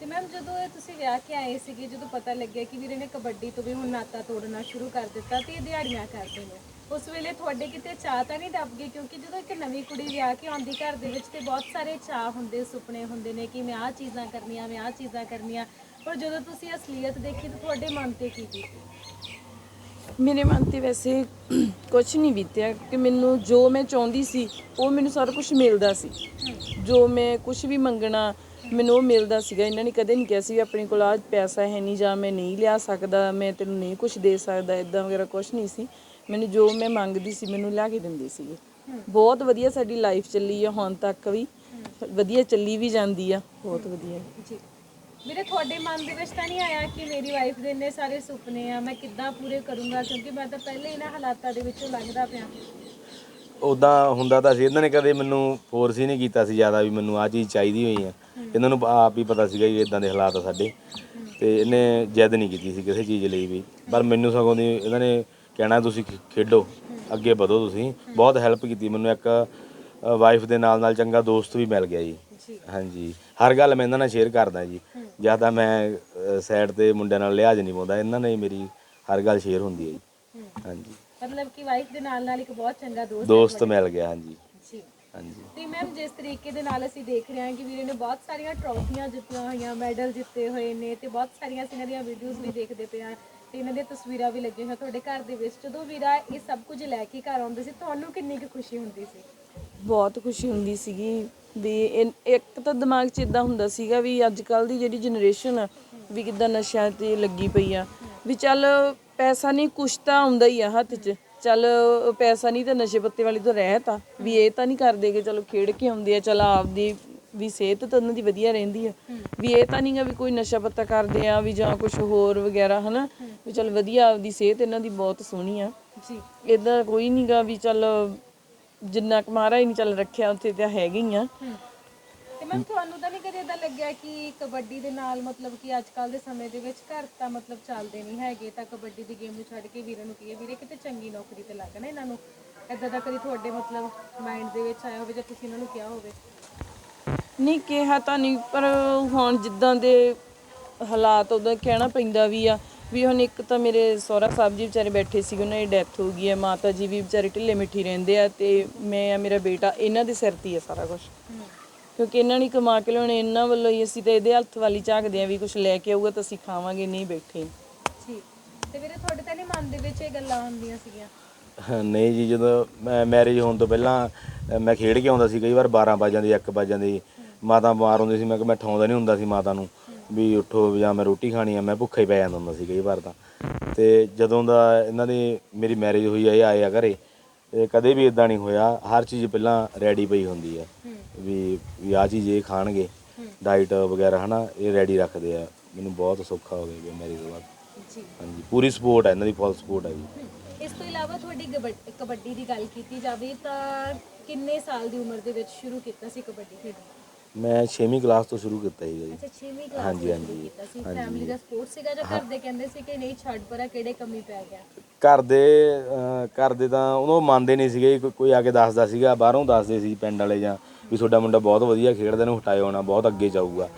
ਤੇ ਮੈਮ ਜਦੋਂ ਇਹ ਤੁਸੀਂ ਵਿਆਹ ਕੇ ਆਏ ਸੀਗੇ ਜਦੋਂ ਪਤਾ ਲੱਗਿਆ ਕਿ ਵੀਰੇ ਨੇ ਕਬੱਡੀ ਤੋਂ ਵੀ ਹੁਣ ਨਾਤਾ ਤੋੜਨਾ ਸ਼ੁਰੂ ਕਰ ਦਿੱਤਾ ਤੇ ਇਹ ਦਿਹਾੜੀਆਂ ਕਰਦੇ ਨੇ ਉਸ ਵੇਲੇ ਤੁਹਾਡੇ ਕਿਤੇ ਚਾਹ ਤਾਂ ਨਹੀਂ ਦੱਬ ਗਈ? ਕਿਉਂਕਿ ਜਦੋਂ ਇੱਕ ਨਵੀਂ ਕੁੜੀ ਵਿਆਹ ਕੇ ਆਉਂਦੀ ਘਰ ਦੇ ਵਿੱਚ ਤੇ ਬਹੁਤ ਸਾਰੇ ਚਾਹ ਹੁੰਦੇ ਸੁਪਨੇ ਹੁੰਦੇ ਨੇ ਕਿ ਮੈਂ ਆਹ ਚੀਜ਼ਾਂ ਕਰਨੀਆਂ ਮੈਂ ਆਹ ਚੀਜ਼ਾਂ ਕਰਨੀਆਂ। ਪਰ ਜਦੋਂ ਤੁਸੀਂ ਅਸਲੀਅਤ ਦੇਖੀ ਤਾਂ ਤੁਹਾਡੇ ਮਨ ਤੇ ਕੀ ਬੀਤੀ ਮੇਰੇ ਮਨ ਤੇ ਵੈਸੇ ਕੁਝ ਨਹੀਂ ਬੀਤਿਆ ਕਿ ਮੈਨੂੰ ਜੋ ਮੈਂ ਚਾਹੁੰਦੀ ਸੀ, ਉਹ ਮੈਨੂੰ ਸਾਰਾ ਕੁਝ ਮਿਲਦਾ ਸੀ। ਜੋ ਮੈਂ ਕੁਝ ਵੀ ਮੰਗਣਾ, ਮੈਨੂੰ ਉਹ ਮਿਲਦਾ ਸੀਗਾ। ਇਹਨਾਂ ਨੇ ਕਦੇ ਨਹੀਂ ਕਿਹਾ ਸੀ ਵੀ ਆਪਣੇ ਕੋਲ ਆ ਪੈਸਾ ਹੈ ਨਹੀਂ ਜਾਂ ਮੈਂ ਨਹੀਂ ਲਿਆ ਸਕਦਾ, ਮੈਂ ਤੈਨੂੰ ਨਹੀਂ ਕੁਝ ਦੇ ਸਕਦਾ ਇਦਾਂ ਵਗੈਰਾ ਕੁਝ ਨਹੀਂ ਸੀ। ਮੈਨੂੰ ਜੋ ਮੈਂ ਮੰਗਦੀ ਸੀ, ਮੈਨੂੰ ਲਿਆ ਕੇ ਦਿੰਦੇ ਸੀਗੇ। ਬਹੁਤ ਵਧੀਆ ਸਾਡੀ ਲਾਈਫ ਚੱਲੀ ਆ, ਹੁਣ ਤੱਕ ਵੀ। ਵਧੀਆ ਚੱਲੀ ਵੀ ਜਾਂਦੀ ਆ। ਬਹੁਤ ਵਧੀਆ। ਜੀ। ਵੀਰੇ ਤੁਹਾਡੇ ਮਨ ਦੇ ਵਿੱਚ ਤਾਂ ਨਹੀਂ ਆਇਆ ਕਿ ਮੇਰੀ ਵਾਈਫ ਦੇ ਇੰਨੇ ਸਾਰੇ ਸੁਪਨੇ ਆ ਮੈਂ ਕਿੱਦਾਂ ਪੂਰੇ ਕਰੂੰਗਾ? ਕਿਉਂਕਿ ਮੈਂ ਤਾਂ ਪਹਿਲੇ ਇਹਨਾਂ ਹਾਲਾਤਾਂ ਦੇ ਵਿੱਚੋਂ ਲੰਘਦਾ ਪਿਆ। ਉਦਾਂ ਹੁੰਦਾ ਤਾਂ ਸੀ ਇਹਨਾਂ ਨੇ ਕਦੇ ਮੈਨੂੰ ਫੋਰਸ ਹੀ ਨਹੀਂ ਕੀਤਾ ਸੀ ਜ਼ਿਆਦਾ ਵੀ ਮੈਨੂੰ ਆ ਚੀਜ਼ ਚਾਹੀਦੀ ਹੋਈ ਆ। ਇਹਨਾਂ ਨੂੰ ਆਪ ਹੀ ਪਤਾ ਸੀਗਾ ਜੀ ਇਦਾਂ ਦੇ ਹਾਲਾਤ ਆ ਸਾਡੇ। ਤੇ ਇਹਨੇ ਜਿੱਦ ਨਹੀਂ ਕੀਤੀ ਸੀ ਕਿਸੇ ਚੀਜ਼ ਲਈ ਵੀ। ਪਰ ਮੈਨੂੰ ਸਗੋਂ ਦੀ ਇਹਨਾਂ ਨੇ ਕਹਿਣਾ ਤੁਸੀਂ ਖੇਡੋ ਅੱਗੇ ਵਧੋ ਤੁਸੀਂ। ਬਹੁਤ ਹੈਲਪ ਕੀਤੀ ਮੈਨੂੰ। ਇੱਕ ਵਾਈਫ ਦੇ ਨਾਲ ਨਾਲ ਚੰਗਾ ਦੋਸਤ ਵੀ ਮਿਲ ਗਿਆ ਜੀ। ਹਾਂਜੀ। ਹਰ ਗੱਲ ਮੈਂ ਇਹਨਾਂ ਨਾਲ ਸ਼ੇਅਰ ਕਰਦਾ ਜੀ। ਜ਼ਿਆਦਾ ਮੈਂ ਸਾਈਡ ਤੇ ਮੁੰਡਿਆਂ ਨਾਲ ਲਿਹਾਜ਼ ਨਹੀਂ ਪਾਉਂਦਾ। ਇਹਨਾਂ ਨੇ ਮੇਰੀ ਹਰ ਗੱਲ ਸ਼ੇਅਰ ਹੁੰਦੀ ਹੈ ਜੀ। ਹਾਂਜੀ। ਮਤਲਬ ਕਿ ਵਾਈਫ ਦੇ ਨਾਲ ਨਾਲ ਇੱਕ ਬਹੁਤ ਚੰਗਾ ਦੋਸਤ ਦੋਸਤ ਮਿਲ ਗਿਆ ਹਾਂਜੀ। ਜੀ। ਹਾਂਜੀ। ਤੇ ਮੈਮ ਜਿਸ ਤਰੀਕੇ ਦੇ ਨਾਲ ਅਸੀਂ ਦੇਖ ਰਹੇ ਹਾਂ ਕਿ ਵੀਰੇ ਨੇ ਬਹੁਤ ਸਾਰੀਆਂ ਟਰੋਫੀਆਂ ਜਿੱਤੀਆਂ ਹੋਈਆਂ ਮੈਡਲ ਜਿੱਤੇ ਹੋਏ ਨੇ ਤੇ ਬਹੁਤ ਸਾਰੀਆਂ ਅਸੀਂ ਇਹਨਾਂ ਦੀਆਂ ਵੀਡੀਓਜ਼ ਵੀ ਦੇਖਦੇ ਪਏ ਹਾਂ ਤੇ ਇਹਨਾਂ ਦੀਆਂ ਤਸਵੀਰਾਂ ਵੀ ਲੱਗੀਆਂ ਹੋਈਆਂ ਤੁਹਾਡੇ ਘਰ ਦੇ ਵਿੱਚ। ਜਦੋਂ ਵੀਰਾ ਇਹ ਸਭ ਕੁਝ ਲੈ ਕੇ ਘਰ ਆਉਂਦੇ ਸੀ ਤੁਹਾਨੂੰ ਕਿੰਨੀ ਕੁ ਖੁਸ਼ੀ ਹੁੰਦੀ ਸੀ? ਬਹੁਤ ਖੁਸ਼ੀ ਹੁੰਦੀ ਸੀਗੀ। ਵੀ ਇਨ- ਇੱਕ ਤਾਂ ਦਿਮਾਗ 'ਚ ਇਦਾਂ ਹੁੰਦਾ ਸੀਗਾ ਵੀ ਅੱਜ ਕੱਲ ਦੀ ਜਿਹੜੀ ਜਨਰੇਸ਼ਨ ਆ ਵੀ ਕਿਦਾਂ ਨਸ਼ਿਆਂ ਤੇ ਲੱਗੀ ਪਈ ਆ। ਵੀ ਚੱਲ ਪੈਸਾ ਨਹੀਂ ਕੁਛ ਤਾਂ ਆਉਂਦਾ ਹੀ ਆ ਹੱਥ 'ਚ। ਚੱਲ ਪੈਸਾ ਨਹੀਂ ਤਾਂ ਨਸ਼ੇ ਪੱਤੇ ਵਾਲੀ ਤਾਂ ਰਹਿਤ ਆ। ਵੀ ਇਹ ਤਾਂ ਨਹੀਂ ਕਰਦੇ ਕਿ ਚਲੋ ਖੇਡ ਕੇ ਆਉਂਦੇ ਆ ਚਲ ਆਪਦੀ ਵੀ ਸਿਹਤ ਤਾਂ ਉਹਨਾਂ ਦੀ ਵਧੀਆ ਰਹਿੰਦੀ ਆ। ਵੀ ਇਹ ਤਾਂ ਨਹੀਂਗਾ ਵੀ ਕੋਈ ਨਸ਼ਾ ਪੱਤਾ ਕਰਦੇ ਆ ਵੀ ਜਾਂ ਕੁਝ ਹੋਰ ਵਗੈਰਾ ਹਨਾ। ਵੀ ਚਲ ਵਧੀਆ ਆਪਦੀ ਸਿਹਤ ਇਹਨਾਂ ਦੀ ਬਹੁਤ ਸੋਹਣੀ ਆ। ਜੀ। ਇਦਾਂ ਕੋਈ ਨਹੀਂਗਾ ਵੀ ਚੱਲ ਜਿੰਨਾ ਕੁ ਮਹਾਰਾਜ ਨੇ ਚੱਲ ਰੱਖਿਆ ਉੱਥੇ ਤਾਂ ਹੈਗੇ ਹੀ ਆ। ਤੇ ਮੈਮ ਤੁਹਾਨੂੰ ਤਾਂ ਨਹੀਂ ਕਦੇ ਇਦਾਂ ਲੱਗਿਆ ਕਿ ਕਬੱਡੀ ਦੇ ਨਾਲ ਮਤਲਬ ਕਿ ਅੱਜ ਕੱਲ ਦੇ ਸਮੇਂ ਦੇ ਵਿੱਚ ਘਰ ਤਾਂ ਮਤਲਬ ਚੱਲਦੇ ਨਹੀਂ ਹੈਗੇ ਤਾਂ ਕਬੱਡੀ ਦੀ ਗੇਮ ਨੂੰ ਛੱਡ ਕੇ ਵੀਰੇ ਨੂੰ ਕਹੀਏ ਵੀਰੇ ਕਿਤੇ ਚੰਗੀ ਨੌਕਰੀ ਤੇ ਲੱਗ ਨਾ ਇਹਨਾਂ ਨੂੰ। ਇਦਾਂ ਦਾ ਕਦੀ ਤੁਹਾਡੇ ਮਤਲਬ ਮਾਈਂਡ ਦੇ ਵਿੱਚ ਆਇਆ ਹੋਵੇ ਜਾਂ ਤੁਸੀਂ ਇਹਨਾਂ ਨੂੰ ਕਿਹਾ ਹੋਵੇ? ਨਹੀਂ ਕਿਹਾ ਤਾਂ ਨਹੀਂ ਪਰ ਹੁਣ ਜਿੱਦਾਂ ਦੇ ਹਾਲਾਤ ਉਹਦਾ ਕਹਿਣਾ ਪੈਂਦਾ ਵੀ ਆ ਵੀ ਹੁਣ ਇੱਕ ਤਾਂ ਮੇਰੇ ਸਹੁਰਾ ਸਾਹਿਬ ਜੀ ਵਿਚਾਰੇ ਬੈਠੇ ਸੀ ਉਹਨਾਂ ਦੀ ਡੈਥ ਹੋ ਗਈ ਹੈ ਮਾਤਾ ਜੀ ਵੀ ਵਿਚਾਰੇ ਢਿੱਲੇ ਮਿੱਠੀ ਰਹਿੰਦੇ ਆ ਤੇ ਮੈਂ ਆ ਮੇਰਾ ਬੇਟਾ ਇਹਨਾਂ ਦੇ ਸਿਰ ਤੇ ਹੀ ਆ ਸਾਰਾ ਕੁਝ ਕਿਉਂਕਿ ਇਹਨਾਂ ਨੇ ਕਮਾ ਕੇ ਲਿਆਉਣੇ ਇਹਨਾਂ ਵੱਲੋਂ ਹੀ ਅਸੀਂ ਤਾਂ ਇਹਦੇ ਹੱਥ ਵਾਲੀ ਝਾਕਦੇ ਆ ਵੀ ਕੁਝ ਲੈ ਕੇ ਆਊਗਾ ਤਾਂ ਅਸੀਂ ਖਾਵਾਂਗੇ ਨਹੀਂ ਬੈਠੇ। ਜੀ ਤੇ ਵੀਰੇ ਤੁਹਾਡੇ ਤਾਂ ਨਹੀਂ ਮਨ ਦੇ ਵਿੱਚ ਇਹ ਗੱਲਾਂ ਹੁੰਦੀਆਂ ਸੀਗੀਆਂ? ਨਹੀਂ ਜੀ ਜਦੋਂ ਮੈਂ ਮੈਰਿਜ ਹੋਣ ਤੋਂ ਪਹਿਲਾਂ ਮੈਂ ਖੇਡ ਕੇ ਆਉਂਦਾ ਸੀ ਕਈ ਵਾਰ 12 ਵਜੇ ਦੀ 1 ਵਜੇ ਦੀ ਮਾਤਾ ਬਿਮਾਰ ਹੁੰਦੀ ਸੀ ਮੈਂ ਕਿ ਮੈਂ ਠਾਉਂਦਾ ਨਹੀਂ ਹੁੰਦਾ ਸੀ ਮਾਤਾ ਨੂੰ। ਵੀ ਉੱਠੋ ਜਾਂ ਮੈਂ ਰੋਟੀ ਖਾਣੀ ਆ ਮੈਂ ਭੁੱਖਾ ਹੀ ਪੈ ਜਾਂਦਾ ਹੁੰਦਾ ਸੀ ਕਈ ਵਾਰ ਤਾਂ। ਤੇ ਜਦੋਂ ਦਾ ਇਹਨਾਂ ਦੀ ਮੇਰੀ ਮੈਰਿਜ ਹੋਈ ਆ ਇਹ ਆਏ ਆ ਘਰੇ ਇਹ ਕਦੇ ਵੀ ਇਦਾਂ ਨਹੀਂ ਹੋਇਆ। ਹਰ ਚੀਜ਼ ਪਹਿਲਾਂ ਰੈਡੀ ਪਈ ਹੁੰਦੀ ਹੂੰ ਵੀ ਵੀ ਆ ਚੀਜ਼ ਇਹ ਖਾਣਗੇ। ਡਾਈਟ ਵਗੈਰਾ ਹਨਾ ਇਹ ਰੈਡੀ ਰੱਖਦੇ ਆ। ਮੈਨੂੰ ਬਹੁਤ ਸੌਖਾ ਹੋ ਗਿਆ ਮੈਰਿਜ ਤੋਂ ਬਾਅਦ। ਜੀ। ਹਾਂਜੀ ਪੂਰੀ ਸਪੋਰਟ ਹੈ ਇਹਨਾਂ ਦੀ ਫੁੱਲ ਸਪੋਰਟ ਹੈ ਜੀ। ਇਸ ਤੋਂ ਇਲਾਵਾ ਤੁਹਾਡੀ ਕਬੱਡ- ਕਬੱਡੀ ਦੀ ਗੱਲ ਕੀਤੀ ਜਾਵੇ ਤਾਂ ਕਿੰਨੇ ਸਾਲ ਦੀ ਉਮਰ ਦੇ ਵਿੱਚ ਸ਼ੁਰੂ ਕੀਤਾ ਸੀ ਕਬੱਡੀ ਖੇਡਣਾ? ਮੈਂ 6ਵੀਂ ਕਲਾਸ ਤੋਂ ਸ਼ੁਰੂ ਕੀਤਾ ਸੀਗਾ ਜੀ। ਅੱਛਾ 6ਵੀਂ ਕਲਾਸ ਹਾਂਜੀ, ਹਾਂਜੀ। ਕੀਤਾ ਸੀ। ਹਾਂਜੀ। ਫੈਮਿਲੀ ਦਾ ਸਪੋਰਟ ਸੀਗਾ ਜਾਂ ਘਰ ਦੇ ਕਹਿੰਦੇ ਸੀ ਕਿ ਨਹੀਂ ਛੱਡ ਪਰਾ ਕਿਹੜੇ ਕਮੀ ਪੈ ਗਿਆ? ਘਰ ਦੇ ਅਹ ਘਰ ਦੇ ਤਾਂ ਉਹਨੂੰ ਮੰਨਦੇ ਨਹੀਂ ਸੀਗੇ ਕੋਈ- ਕੋਈ ਆ ਕੇ ਦੱਸਦਾ ਸੀਗਾ ਬਾਹਰੋਂ ਦੱਸਦੇ ਸੀ ਪਿੰਡ ਵਾਲੇ ਜਾਂ ਵੀ ਤੁਹਾਡਾ ਮੁੰਡਾ ਬਹੁਤ ਵਧੀਆ ਖੇਡਦਾ ਇਹਨੂੰ ਹਟਾਇਓ ਹੋਣਾ ਬਹੁਤ ਅੱਗੇ ਜਾਊਗਾ।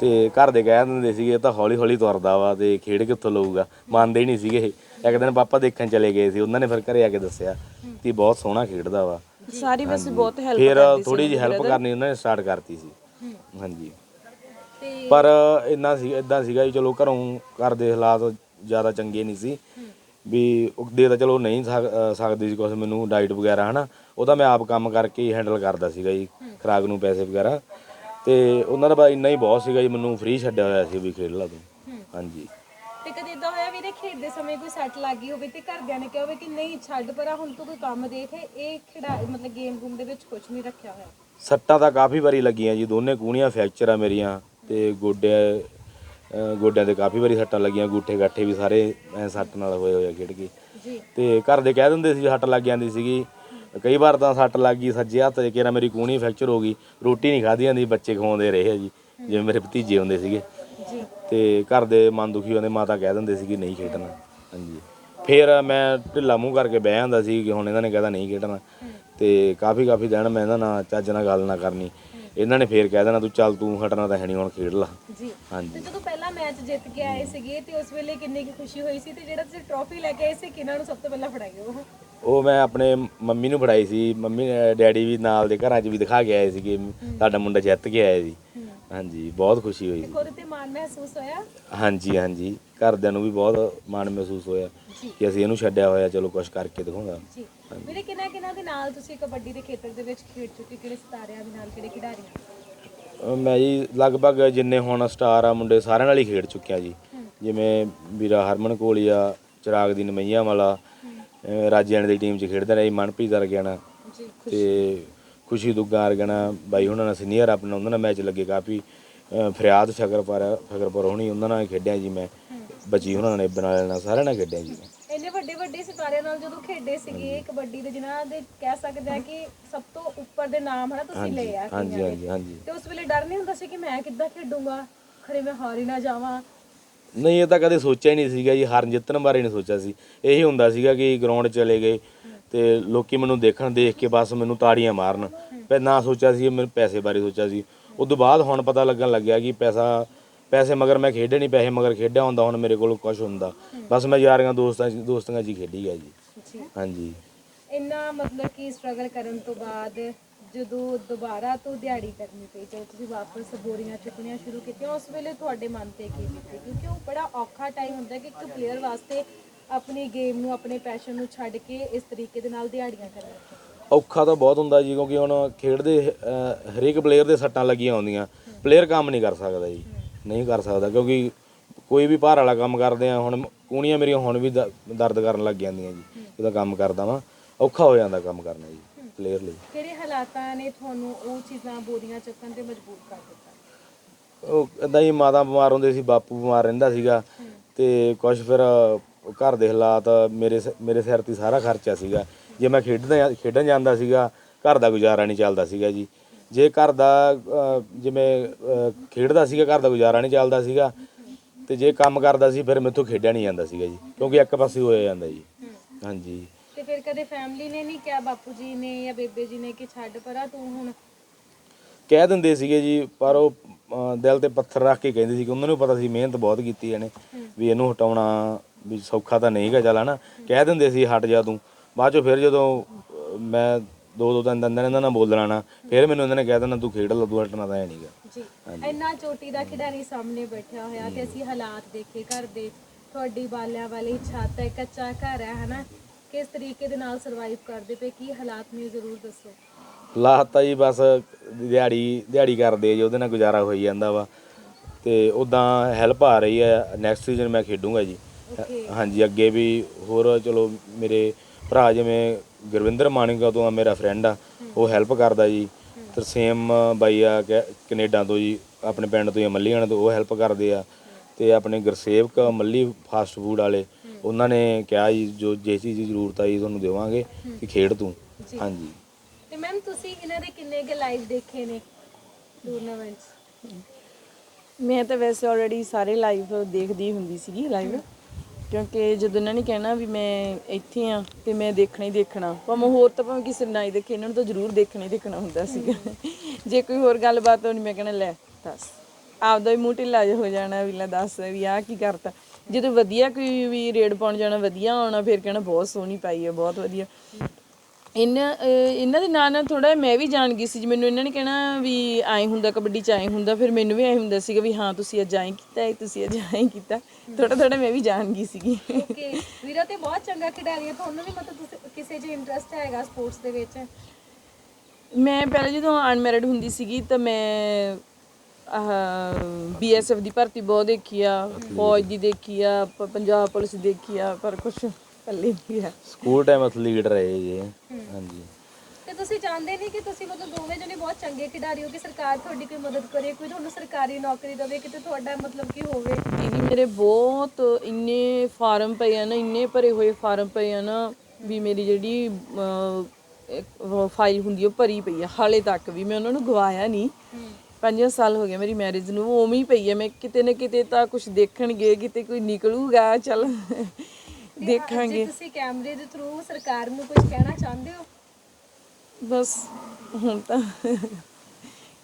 ਤੇ ਘਰ ਦੇ ਕਹਿ ਦਿੰਦੇ ਸੀਗੇ ਇਹ ਤਾਂ ਹੌਲੀ ਹੌਲੀ ਤੁਰਦਾ ਵਾ ਤੇ ਖੇਡ ਕਿੱਥੋਂ ਲਊਗਾ? ਮੰਨਦੇ ਹੀ ਨਹੀਂ ਸੀਗੇ ਇੱਕ ਦਿਨ ਪਾਪਾ ਦੇਖਣ ਚਲੇ ਗਏ ਸੀ ਉਹਨਾਂ ਨੇ ਫਿਰ ਘਰੇ ਆ ਕੇ ਦੱਸਿਆ ਕਿ ਬਹੁਤ ਸੋਹਣਾ ਖੇਡਦਾ ਵਾ। ਸਾਰੀ ਵੈਸੇ ਬਹੁਤ ਹੈਲਪ ਫਿਰ ਕਰਦੀ ਸੀ ਥੋੜੀ ਜਿਹੀ ਹੈਲਪ ਕਰਨੀ ਉਹਨਾਂ ਨੇ ਸਟਾਰਟ ਕਰਤੀ ਸੀ। ਹਾਂਜੀ। ਪਰ ਇੰਨਾ ਸੀ ਇਦਾਂ ਸੀਗਾ ਜੀ ਚਲੋ ਘਰੋਂ ਘਰ ਦੇ ਹਾਲਾਤ ਜ਼ਿਆਦਾ ਚੰਗੇ ਨਹੀਂ ਸੀ। ਵੀ ਉਹ ਦੇ ਤਾਂ ਚਲੋ ਨਹੀਂ ਸਕ- ਸਕਦੀ ਸੀ ਕੁਛ ਮੈਨੂੰ ਡਾਈਟ ਵਗੈਰਾ ਹਨਾ। ਉਹ ਤਾਂ ਮੈਂ ਆਪ ਕੰਮ ਕਰਕੇ ਹੀ ਹੈਂਡਲ ਕਰਦਾ ਸੀਗਾ ਜੀ ਖਰਾਕ ਨੂੰ ਪੈਸੇ ਵਗੈਰਾ। ਤੇ ਉਹਨਾਂ ਦਾ ਬਸ ਇੰਨਾ ਹੀ ਬਹੁਤ ਸੀਗਾ ਜੀ ਮੈਨੂੰ ਫ੍ਰੀ ਛੱਡਿਆ ਹੋਇਆ ਸੀ ਵੀ ਖੇਡ ਲਾ ਤੂੰ। ਹਾਂਜੀ। ਇਦਾਂ ਹੋਇਆ ਵੀਰੇ ਖੇਡਦੇ ਸਮੇਂ ਕੋਈ ਸੱਟ ਲੱਗ ਗਈ ਹੋਵੇ ਤੇ ਘਰਦਿਆਂ ਨੇ ਕਿਹਾ ਹੋਵੇ ਕਿ ਨਹੀਂ ਛੱਡ ਪਰਾ ਹੁਣ ਤੂੰ ਕੋਈ ਕੰਮ ਦੇਖ ਇਹ ਖੇਡਾ ਮਤਲਬ ਗੇਮ ਗੂਮ ਦੇ ਵਿੱਚ ਕੁਝ ਨਹੀਂ ਰੱਖਿਆ ਹੋਇਆ। ਸੱਟਾਂ ਤਾਂ ਕਾਫੀ ਵਾਰੀ ਲੱਗੀਆਂ ਜੀ ਦੋਨੇ ਕੂਣੀਆਂ ਫ੍ਰੈਕਚਰ ਆ ਮੇਰੀਆਂ ਤੇ ਗੋਡੇ ਅਹ ਗੋਡਿਆਂ ਤੇ ਕਾਫੀ ਵਾਰੀ ਸੱਟਾਂ ਲੱਗੀਆਂ ਗੂਠੇ ਗਾਠੇ ਵੀ ਸਾਰੇ ਐ ਸੱਟ ਨਾਲ ਹੋਏ ਹੋਏ ਆ ਖੇਡ ਕੇ। ਜੀ। ਤੇ ਘਰ ਦੇ ਕਹਿ ਦਿੰਦੇ ਸੀ ਸੱਟ ਲੱਗ ਜਾਂਦੀ ਸੀਗੀ। ਕਈ ਵਾਰ ਤਾਂ ਸੱਟ ਲੱਗ ਗਈ ਸੱਜੇ ਹੱਥ 'ਚ ਕਿਹੜਾ ਮੇਰੀ ਕੂਣੀ ਫ੍ਰੈਕਚਰ ਹੋ ਗਈ ਰੋਟੀ ਨਹੀਂ ਖਾਧੀ ਜਾਂਦੀ ਬੱਚੇ ਖਵਾਉਂਦੇ ਰਹੇ ਆ ਜੀ ਜਿਵੇਂ ਮੇਰੇ ਭਤੀਜੇ ਹੁੰਦੇ ਸੀਗੇ। ਤੇ ਘਰ ਦੇ ਮਨ ਦੁਖੀ ਹੁੰਦੇ ਮਾਤਾ ਕਹਿ ਦਿੰਦੇ ਸੀ ਕਿ ਨਹੀਂ ਖੇਡਣਾ। ਹਾਂਜੀ। ਫਿਰ ਮੈਂ ਢਿੱਲਾ ਮੂੰਹ ਕਰਕੇ ਬਹਿ ਜਾਂਦਾ ਸੀ ਕਿ ਹੁਣ ਇਹਨਾਂ ਨੇ ਕਹਿਦਾ ਨਹੀਂ ਖੇਡਣਾ। ਤੇ ਕਾਫੀ ਕਾਫੀ ਦਿਨ ਮੈਂ ਇਹਨਾਂ ਨਾਲ ਚੱਜ ਨਾਲ ਗੱਲ ਨਾ ਕਰਨੀ। ਇਹਨਾਂ ਨੇ ਫੇਰ ਕਹਿ ਦੇਣਾ ਤੂੰ ਚੱਲ ਤੂੰ ਹਟਣਾ ਤਾਂ ਹੈ ਨਹੀਂ ਹੁਣ ਖੇਡ ਲਾ। ਜੀ। ਤੇ ਹਾਂਜੀ ਜਦੋਂ ਪਹਿਲਾ ਮੈਚ ਜਿੱਤ ਕੇ ਆਏ ਸੀਗੇ ਤੇ ਉਸ ਵੇਲੇ ਕਿੰਨੀ ਕੁ ਖੁਸ਼ੀ ਹੋਈ ਸੀ ਤੇ ਜਿਹੜਾ ਤੁਸੀਂ ਟਰੋਫੀ ਲੈ ਕੇ ਆਏ ਸੀ ਕਿਹਨਾਂ ਨੂੰ ਸਭ ਤੋਂ ਪਹਿਲਾਂ ਫੜਾਈ ਉਹ? ਉਹ ਮੈਂ ਆਪਣੇ ਮੰਮੀ ਨੂੰ ਫੜਾਈ ਸੀ। ਮੰਮੀ ਅਹ ਡੈਡੀ ਵੀ ਨਾਲ ਦੇ ਘਰਾਂ 'ਚ ਵੀ ਦਿਖਾ ਕੇ ਆਏ ਸੀਗੇ। ਸਾਡਾ ਮੁੰਡਾ ਜਿੱਤ ਕੇ ਆਇਆ ਸੀ। ਹਾਂਜੀ ਬਹੁਤ ਖੁਸ਼ੀ ਹੋਈ। ਸੀ ਖੁਦ ਤੇ ਮਾਣ ਮਹਿਸੂਸ ਹੋਇਆ? ਹਾਂਜੀ ਹਾਂਜੀ। ਘਰਦਿਆਂ ਨੂੰ ਵੀ ਬਹੁਤ ਮਾਣ ਮਹਿਸੂਸ ਹੋਇਆ ਜੀ। ਕਿ ਅਸੀਂ ਇਹਨੂੰ ਛੱਡਿਆ ਹੋਇਆ ਚਲੋ ਕੁਝ ਕਰਕੇ ਦਿਖਾਉਂਦਾ। ਜੀ। ਵੀਰੇ ਕਿਹਨਾਂ ਕਿਹਨਾਂ ਦੇ ਨਾਲ ਤੁਸੀਂ ਕਬੱਡੀ ਦੇ ਖੇਤਰ ਦੇ ਵਿੱਚ ਖੇਡ ਚੁੱਕੇ ਕਿਹੜੇ ਸਿਤਾਰਿਆਂ ਦੇ ਨਾਲ ਕਿਹੜੇ ਖਿਡਾਰੀਆਂ ਅਹ ਮੈਂ ਜੀ ਲਗਭਗ ਜਿੰਨੇ ਹੁਣ ਸਟਾਰ ਆ ਮੁੰਡੇ ਸਾਰਿਆਂ ਨਾਲ ਹੀ ਖੇਡ ਚੁੱਕਿਆ ਜੀ। ਜਿਵੇਂ ਵੀਰਾ ਹਰਮਨ ਕੋਲੀਆ ਚਿਰਾਗ ਦੀ ਨਮਈਆਂ ਵਾਲਾ ਅਹ ਰਾਜਿਆਣੇ ਦੀ ਟੀਮ 'ਚ ਖੇਡਦਾ ਰਿਹਾ ਜੀ ਮਨਪ੍ਰੀਤ ਅਰਗਿਆਣਾ ਜੀ ਤੇ ਖੁਸ਼ੀ ਦੁੱਗਾ ਅਰਗਣਾ ਬਾਈ ਉਹਨਾਂ ਨਾਲ ਸੀਨੀਅਰ ਆਪਣਾ ਉਹਨਾਂ ਨਾਲ ਮੈਚ ਲੱਗੇ ਕਾਫੀ। ਫਰਿਆਦ ਫਕਰਪੁਰ ਫਕਰਪੁਰ ਹੋਣੀ ਉਹਨਾਂ ਨਾਲ ਖੇਡਿਆ ਜੀ ਮੈਂ। ਬੱਚੀ ਉਹਨਾਂ ਨਾਲ ਬਣਾ ਲੈਣਾ ਸਾਰਿਆਂ ਨਾਲ ਖੇਡਿਆ ਜੀ ਮੈਂ। ਇੰਨੇ ਵੱਡੇ ਵੱਡੇ ਸਿਤਾਰਿਆਂ ਨਾਲ ਜਦੋਂ ਖੇਡੇ ਸੀਗੇ ਕਬੱਡੀ ਦੇ ਜਿਨ੍ਹਾਂ ਦੇ ਕਹਿ ਸਕਦੇ ਆ ਕਿ ਸਭ ਤੋਂ ਉੱਪਰ ਦੇ ਨਾਮ ਹਨਾ ਤੁਸੀਂ ਲਏ ਆ ਹਾਂਜੀ ਦੇ। ਹਾਂਜੀ ਹਾਂਜੀ। ਤੇ ਉਸ ਵੇਲੇ ਡਰ ਨਹੀਂ ਹੁੰਦਾ ਸੀ ਕਿ ਮੈਂ ਕਿੱਦਾਂ ਖੇਡੂੰਗਾ? ਖਰੇ ਮੈਂ ਹਾਰ ਹੀ ਨਾ ਜਾਵਾਂ। ਨਹੀਂ ਇਹ ਤਾਂ ਕਦੇ ਸੋਚਿਆ ਹੀ ਨਹੀਂ ਸੀਗਾ ਜੀ ਹਾਰਨ ਜਿੱਤਣ ਬਾਰੇ ਨਹੀਂ ਸੋਚਿਆ ਸੀ। ਇਹੀ ਹੁੰਦਾ ਸੀਗਾ ਕਿ ਗਰਾਊਂਡ ਚਲੇ ਗਏ ਤੇ ਲੋਕੀ ਮੈਨੂੰ ਦੇਖਣ ਦੇਖ ਕੇ ਬਸ ਮੈਨੂੰ ਤਾੜੀਆਂ ਮਾਰਨ। ਪਰ ਨਾ ਸੋਚਿਆ ਸੀ ਮੈਨੂੰ ਪੈਸੇ ਬਾਰੇ ਸੋਚਿਆ ਸੀ। ਤੋਂ ਬਾਅਦ ਹੁਣ ਪਤਾ ਲੱਗਣ ਲੱਗਿਆ ਕਿ ਪੈਸਾ ਪੈਸੇ ਮਗਰ ਮੈਂ ਖੇਡੇ ਨਹੀਂ ਪੈਸੇ ਮਗਰ ਖੇਡਿਆ ਹੁੰਦਾ ਹੁਣ ਮੇਰੇ ਕੋਲ ਕੁਝ ਹੁੰਦਾ। ਬਸ ਮੈਂ ਯਾਰੀਆਂ ਦੋਸਤਾਂ ਦੋਸਤਾਂ ਹੀ ਖੇਡੀ ਜੀ। ਜੀ ਹਾਂਜੀ। ਇੰਨਾ ਮਤਲਬ ਕਿ ਸਟਰਗਲ ਕਰਨ ਤੋਂ ਬਾਅਦ ਜਦੋਂ ਦੁਬਾਰਾ ਤੋਂ ਦਿਹਾੜੀ ਕਰਨੀ ਪਈ ਜਦੋਂ ਤੁਸੀਂ ਵਾਪਸ ਬੋਰੀਆਂ ਚੁੱਕਣੀਆਂ ਸ਼ੁਰੂ ਕੀਤੀਆਂ ਉਸ ਵੇਲੇ ਤੁਹਾਡੇ ਮਨ ਤੇ ਕੀ ਬੀਤੀ? ਕਿਉਂਕਿ ਉਹ ਬੜਾ ਔਖਾ ਟਾਈਮ ਹੁੰਦਾ ਕਿ ਇੱਕ ਪਲੇਅਰ ਵਾਸਤੇ ਆਪਣੀ ਗੇਮ ਨੂੰ ਆਪਣੇ ਪੈਸ਼ਨ ਨੂੰ ਛੱਡ ਕੇ ਇਸ ਤਰੀਕੇ ਦੇ ਨਾਲ ਦਿਹਾੜੀਆਂ ਕਰਨੀਆਂ ਔਖਾ ਤਾਂ ਬਹੁਤ ਹੁੰਦਾ ਜੀ ਕਿਉਂਕਿ ਹੁਣ ਖੇਡਦੇ ਅਹ, ਹਰੇਕ ਪਲੇਅਰ ਦੇ ਸੱਟਾਂ ਲੱਗੀਆਂ ਹੁੰਦੀਆਂ। ਪਲੇਅਰ ਕੰਮ ਨਹੀਂ ਕਰ ਸਕਦਾ ਜੀ ਨਹੀਂ ਕਰ ਸਕਦਾ ਕਿਉਂਕਿ ਕੋਈ ਵੀ ਭਾਰ ਵਾਲਾ ਕੰਮ ਕਰਦੇ ਆ ਹੁਣ ਕੂਣੀਆਂ ਮੇਰੀਆਂ ਹੁਣ ਵੀ ਦ- ਦਰਦ ਕਰਨ ਲੱਗ ਜਾਂਦੀਆਂ ਜੀ ਜਦੋਂ ਕੰਮ ਕਰਦਾ ਵਾਂ। ਔਖਾ ਹੋ ਜਾਂਦਾ ਕੰਮ ਕਰਨਾ ਜੀ ਪਲੇਅਰ ਲਈ। ਕਿਹੜੇ ਹਾਲਾਤਾਂ ਨੇ ਤੁਹਾਨੂੰ ਉਹ ਚੀਜ਼ਾਂ ਬੋਰੀਆਂ ਚੱਕਣ ਤੇ ਮਜਬੂਰ ਕਰ ਦਿੱਤਾ? ਉਹ ਇਦਾਂ ਹੀ ਮਾਤਾ ਬਿਮਾਰ ਹੁੰਦੇ ਸੀ ਬਾਪੂ ਬਿਮਾਰ ਰਹਿੰਦਾ ਸੀਗਾ ਤੇ ਕੁਝ ਫਿਰ ਘਰ ਦੇ ਹਾਲਾਤ ਮੇਰੇ ਸ- ਮੇਰੇ ਸਿਰ ਤੇ ਸਾਰਾ ਖਰਚਾ ਸੀਗਾ। ਜੇ ਮੈਂ ਖੇਡਦਾ ਖੇਡਣ ਜਾਂਦਾ ਸੀਗਾ ਘਰ ਦਾ ਗੁਜ਼ਾਰਾ ਨਹੀਂ ਚੱਲਦਾ ਸੀਗਾ ਜੀ। ਜੇ ਘਰ ਦਾ ਜਿਵੇਂ ਖੇਡਦਾ ਸੀਗਾ ਘਰ ਦਾ ਗੁਜ਼ਾਰਾ ਨਹੀਂ ਚੱਲਦਾ ਸੀਗਾ ਤੇ ਜੇ ਕੰਮ ਕਰਦਾ ਸੀ ਫਿਰ ਮੈਥੋਂ ਖੇਡਿਆ ਨਹੀਂ ਜਾਂਦਾ ਸੀਗਾ ਜੀ। ਕਿਉਂਕਿ ਇੱਕ ਪਾਸੇ ਹੋਇਆ ਜਾਂਦਾ ਜੀ। ਹਾਂਜੀ। ਤੇ ਫਿਰ ਕਦੇ ਫੈਮਿਲੀ ਨੇ ਨਹੀਂ ਕਿਹਾ ਬਾਪੂ ਜੀ ਨੇ ਜਾਂ ਬੇਬੇ ਜੀ ਨੇ ਕਿ ਛੱਡ ਪਰਾ ਤੂੰ ਹੁਣ? ਕਹਿ ਦਿੰਦੇ ਸੀਗੇ ਜੀ ਪਰ ਉਹ ਦਿਲ ਤੇ ਪੱਥਰ ਰੱਖ ਕੇ ਕਹਿੰਦੇ ਸੀ ਕਿ ਉਹਨਾਂ ਨੂੰ ਪਤਾ ਸੀ ਮਿਹਨਤ ਬਹੁਤ ਕੀਤੀ ਇਹਨੇ ਵੀ ਇਹਨੂੰ ਹਟਾਉਣਾ ਵੀ ਸੌਖਾ ਤਾਂ ਨਹੀਂਗਾ ਚੱਲ ਹਨਾ। ਕਹਿ ਦਿੰਦੇ ਸੀ ਹਟ ਜਾ ਤੂੰ। ਬਾਅਦ ਚੋਂ ਫਿਰ ਜਦੋਂ ਅਹ, ਮੈਂ ਦੋ ਦੋ ਤਿੰਨ ਤਿੰਨ ਦਿਨ ਇਹਨਾਂ ਨਾਲ ਬੋਲਣਾ ਨਾ ਫਿਰ ਮੈਨੂੰ ਇਹਨਾਂ ਨੇ ਕਹਿ ਦੇਣਾ ਤੂੰ ਖੇਡ ਲਾ ਤੂੰ ਹਟਣਾ ਤਾਂ ਹੈ ਨਹੀਂਗਾ ਜੀ ਇੰਨਾ ਚੋਟੀ ਦਾ ਖਿਡਾਰੀ ਸਾਹਮਣੇ ਬੈਠਿਆ ਹੋਇਆ ਤੇ ਅਸੀਂ ਹਾਲਾਤ ਦੇਖੇ ਘਰ ਦੇ। ਤੁਹਾਡੀ ਬਾਲਿਆਂ ਵਾਲੀ ਛੱਤ ਹੈ ਕੱਚਾ ਘਰ ਹੈ ਹਨਾ। ਕਿਸ ਤਰੀਕੇ ਦੇ ਨਾਲ ਸਰਵਾਈਵ ਕਰਦੇ ਪਏ? ਕੀ ਹਾਲਾਤ ਨੇ ਜ਼ਰੂਰ ਦੱਸੋ। ਲਾਤਾ ਜੀ ਬਸ ਦਿਹਾੜੀ ਦਿਹਾੜੀ ਕਰਦੇ ਆ ਜੀ ਉਹਦੇ ਨਾਲ ਗੁਜ਼ਾਰਾ ਹੋਈ ਜਾਂਦਾ ਵਾ। ਤੇ ਉਦਾਂ ਹੈਲਪ ਆ ਰਹੀ ਹੈ ਨੈਕਸਟ ਸੀਜ਼ਨ ਮੈਂ ਖੇਡੂੰਗਾ ਜੀ। ਹਾਂਜੀ ਅੱਗੇ ਵੀ ਹੋਰ ਚਲੋ ਮੇਰੇ ਭਰਾ ਜਿਵੇਂ ਗੁਰਵਿੰਦਰ ਮਾਨਿਕਾ ਤੋਂ ਆ ਮੇਰਾ ਫਰੈਂਡ ਆ ਉਹ ਹੈਲਪ ਕਰਦਾ ਜੀ। ਤਰਸੇਮ ਬਾਈ ਆ ਕੈ- ਕੈਨੇਡਾ ਤੋਂ ਜੀ ਆਪਣੇ ਪਿੰਡ ਤੋਂ ਹੀ ਆ, ਮੱਲੀਆਂ ਤੋਂ ਉਹ ਹੈਲਪ ਕਰਦੇ ਆ। ਤੇ ਆਪਣੇ ਗੁਰਸੇਵਕ ਮੱਲੀ ਫਾਸਟ ਫੂਡ ਵਾਲੇ ਉਹਨਾਂ ਨੇ ਕਿਹਾ ਜੀ ਜੋ ਜੇ ਚੀਜ਼ ਦੀ ਜ਼ਰੂਰਤ ਆਈ ਤੁਹਾਨੂੰ ਦੇਵਾਂਗੇ ਕਿ ਖੇਡ ਤੂੰ। ਜੀ। ਹਾਂਜੀ। ਤੇ ਮੈਮ ਤੁਸੀਂ ਇਹਨਾਂ ਦੇ ਕਿੰਨੇ ਕੁ ਲਾਈਵ ਦੇਖੇ ਨੇ ਟੂਰਨਾਮੈਂਟਸ ਮੈਂ ਤਾਂ ਵੈਸੇ ਆਲਰੇਡੀ ਸਾਰੇ ਲਾਈਵ ਦੇਖਦੀ ਹੁੰਦੀ ਸੀਗੀ ਲਾਈਵ ਕਿਉਂਕਿ ਜਦੋਂ ਇਹਨਾਂ ਨੇ ਕਹਿਣਾ ਵੀ ਮੈਂ ਇੱਥੇ ਆ ਤੇ ਮੈਂ ਦੇਖਣਾ ਹੀ ਦੇਖਣਾ, ਭਾਵੇਂ ਹੋਰ ਤਾਂ ਭਾਵੇਂ ਕਿਸੇ ਨਾ ਹੀ ਦੇਖੇ, ਇਹਨਾਂ ਨੂੰ ਤਾਂ ਜ਼ਰੂਰ ਦੇਖਣਾ ਹੀ ਦੇਖਣਾ ਹੁੰਦਾ ਸੀਗਾ। ਜੇ ਕੋਈ ਹੋਰ ਗੱਲਬਾਤ ਹੋਣੀ, ਮੈਂ ਕਹਿਣਾ, ਲੈ ਦੱਸ। ਆਪਦਾ ਹੀ ਮੂੰਹ ਢਿੱਲਾ ਜਿਹਾ ਹੋ ਜਾਣਾ, ਵੀ ਲੈ ਦੱਸ ਵੀ ਆਹ ਕੀ ਕਰਤਾ। ਜਦੋਂ ਵਧੀਆ ਕੋਈ ਵੀ ਰੇਡ ਪਾਉਣ ਜਾਣਾ, ਵਧੀਆ ਆਉਣਾ, ਫਿਰ ਕਹਿਣਾ, ਬਹੁਤ ਸੋਹਣੀ ਪਾਈ ਹੈ ਬਹੁਤ ਵਧੀਆ। ਇਹਨਾਂ ਇਹਨਾਂ ਦੇ ਨਾਲ ਨਾਲ ਥੋੜਾ ਮੈਂ ਵੀ ਜਾਣ ਗਈ ਸੀ ਜੀ। ਮੈਨੂੰ ਇਹਨਾਂ ਨੇ ਕਹਿਣਾ ਵੀ ਐਂ ਹੁੰਦਾ ਕਬੱਡੀ ਚ ਐਂ ਹੁੰਦਾ। ਫਿਰ ਮੈਨੂੰ ਵੀ ਐਂ ਹੁੰਦਾ ਸੀਗਾ ਵੀ ਹਾਂ ਤੁਸੀਂ ਅੱਜ ਐਂ ਕੀਤਾ ਹੈ ਤੁਸੀਂ ਅੱਜ ਐਂ ਕੀਤਾ। ਥੋੜਾ ਥੋੜਾ ਮੈਂ ਵੀ ਜਾਣ ਗਈ ਸੀਗੀ। ਓਕੇ। ਵੀਰਾ ਤੇ ਬਹੁਤ ਚੰਗਾ ਖਿਡਾਰੀ ਹੈ ਤੁਹਾਨੂੰ ਵੀ ਮਤਲਬ ਤੁਸੀਂ ਕਿਸੇ 'ਚ ਇੰਟਰਸਟ ਹੈਗਾ ਸਪੋਰਟਸ ਦੇ ਵਿੱਚ? ਮੈਂ ਪਹਿਲਾਂ ਜਦੋਂ ਅਨਮੈਰਿਡ ਹੁੰਦੀ ਸੀਗੀ ਤਾਂ ਮੈਂ ਆਹ ਬੀਐਸਐਫ ਦੀ ਭਰਤੀ ਬਹੁਤ ਦੇਖੀ ਆ ਫੌਜ ਦੀ ਦੇਖੀ ਆ ਪ- ਪੰਜਾਬ ਪੁਲਿਸ ਦੇਖੀ ਆ ਪਰ ਕੁਝ ਪੱਲੇ ਨਹੀਂ ਆ। ਸਕੂਲ ਟਾਈਮ ਐਥਲੀਟ ਰਹੇ ਜੀ। ਹਾਂਜੀ। ਤੇ ਤੁਸੀਂ ਜਾਣਦੇ ਨਹੀਂ ਕਿ ਤੁਸੀਂ ਮਤਲਬ ਦੋਵੇਂ ਜਣੇ ਬਹੁਤ ਚੰਗੇ ਖਿਡਾਰੀ ਹੋ ਕਿ ਸਰਕਾਰ ਤੁਹਾਡੀ ਕੋਈ ਮਦਦ ਕਰੇ ਕੋਈ ਤੁਹਾਨੂੰ ਸਰਕਾਰੀ ਨੌਕਰੀ ਦੇਵੇ ਕਿਤੇ ਤੁਹਾਡਾ ਮਤਲਬ ਕੀ ਹੋਵੇ? ਦੀਦੀ ਮੇਰੇ ਬਹੁਤ ਇੰਨੇ ਫਾਰਮ ਪਏ ਆ ਨਾ ਇੰਨੇ ਭਰੇ ਹੋਏ ਫਾਰਮ ਪਏ ਆ ਨਾ ਵੀ ਮੇਰੀ ਜਿਹੜੀ ਫਾਈਲ ਹੁੰਦੀ ਉਹ ਭਰੀ ਪਈ ਆ। ਹਾਲੇ ਤੱਕ ਵੀ ਮੈਂ ਉਹਨਾਂ ਨੂੰ ਗਵਾਇਆ ਨਹੀਂ। ਪੰਜ ਸਾਲ ਹੋ ਗਏ ਮੇਰੀ ਮੈਰਿਜ ਨੂੰ ਉਹ ਉਵੇਂ ਹੀ ਪਈ ਆ। ਮੈਂ ਕਿਤੇ ਨਾ ਕਿਤੇ ਤਾਂ ਕੁਝ ਦੇਖਣਗੇ ਕਿਤੇ ਕੋਈ ਨਿਕਲੂਗਾ ਚੱਲ। ਦੇਖਾਂਗੇ। ਤੁਸੀਂ ਕੈਮਰੇ ਦੇ ਥਰੂ ਸਰਕਾਰ ਨੂੰ ਕੁਝ ਕਹਿਣਾ ਚਾਹੁੰਦੇ ਹੋ? ਬਸ ਹੁਣ ਤਾਂ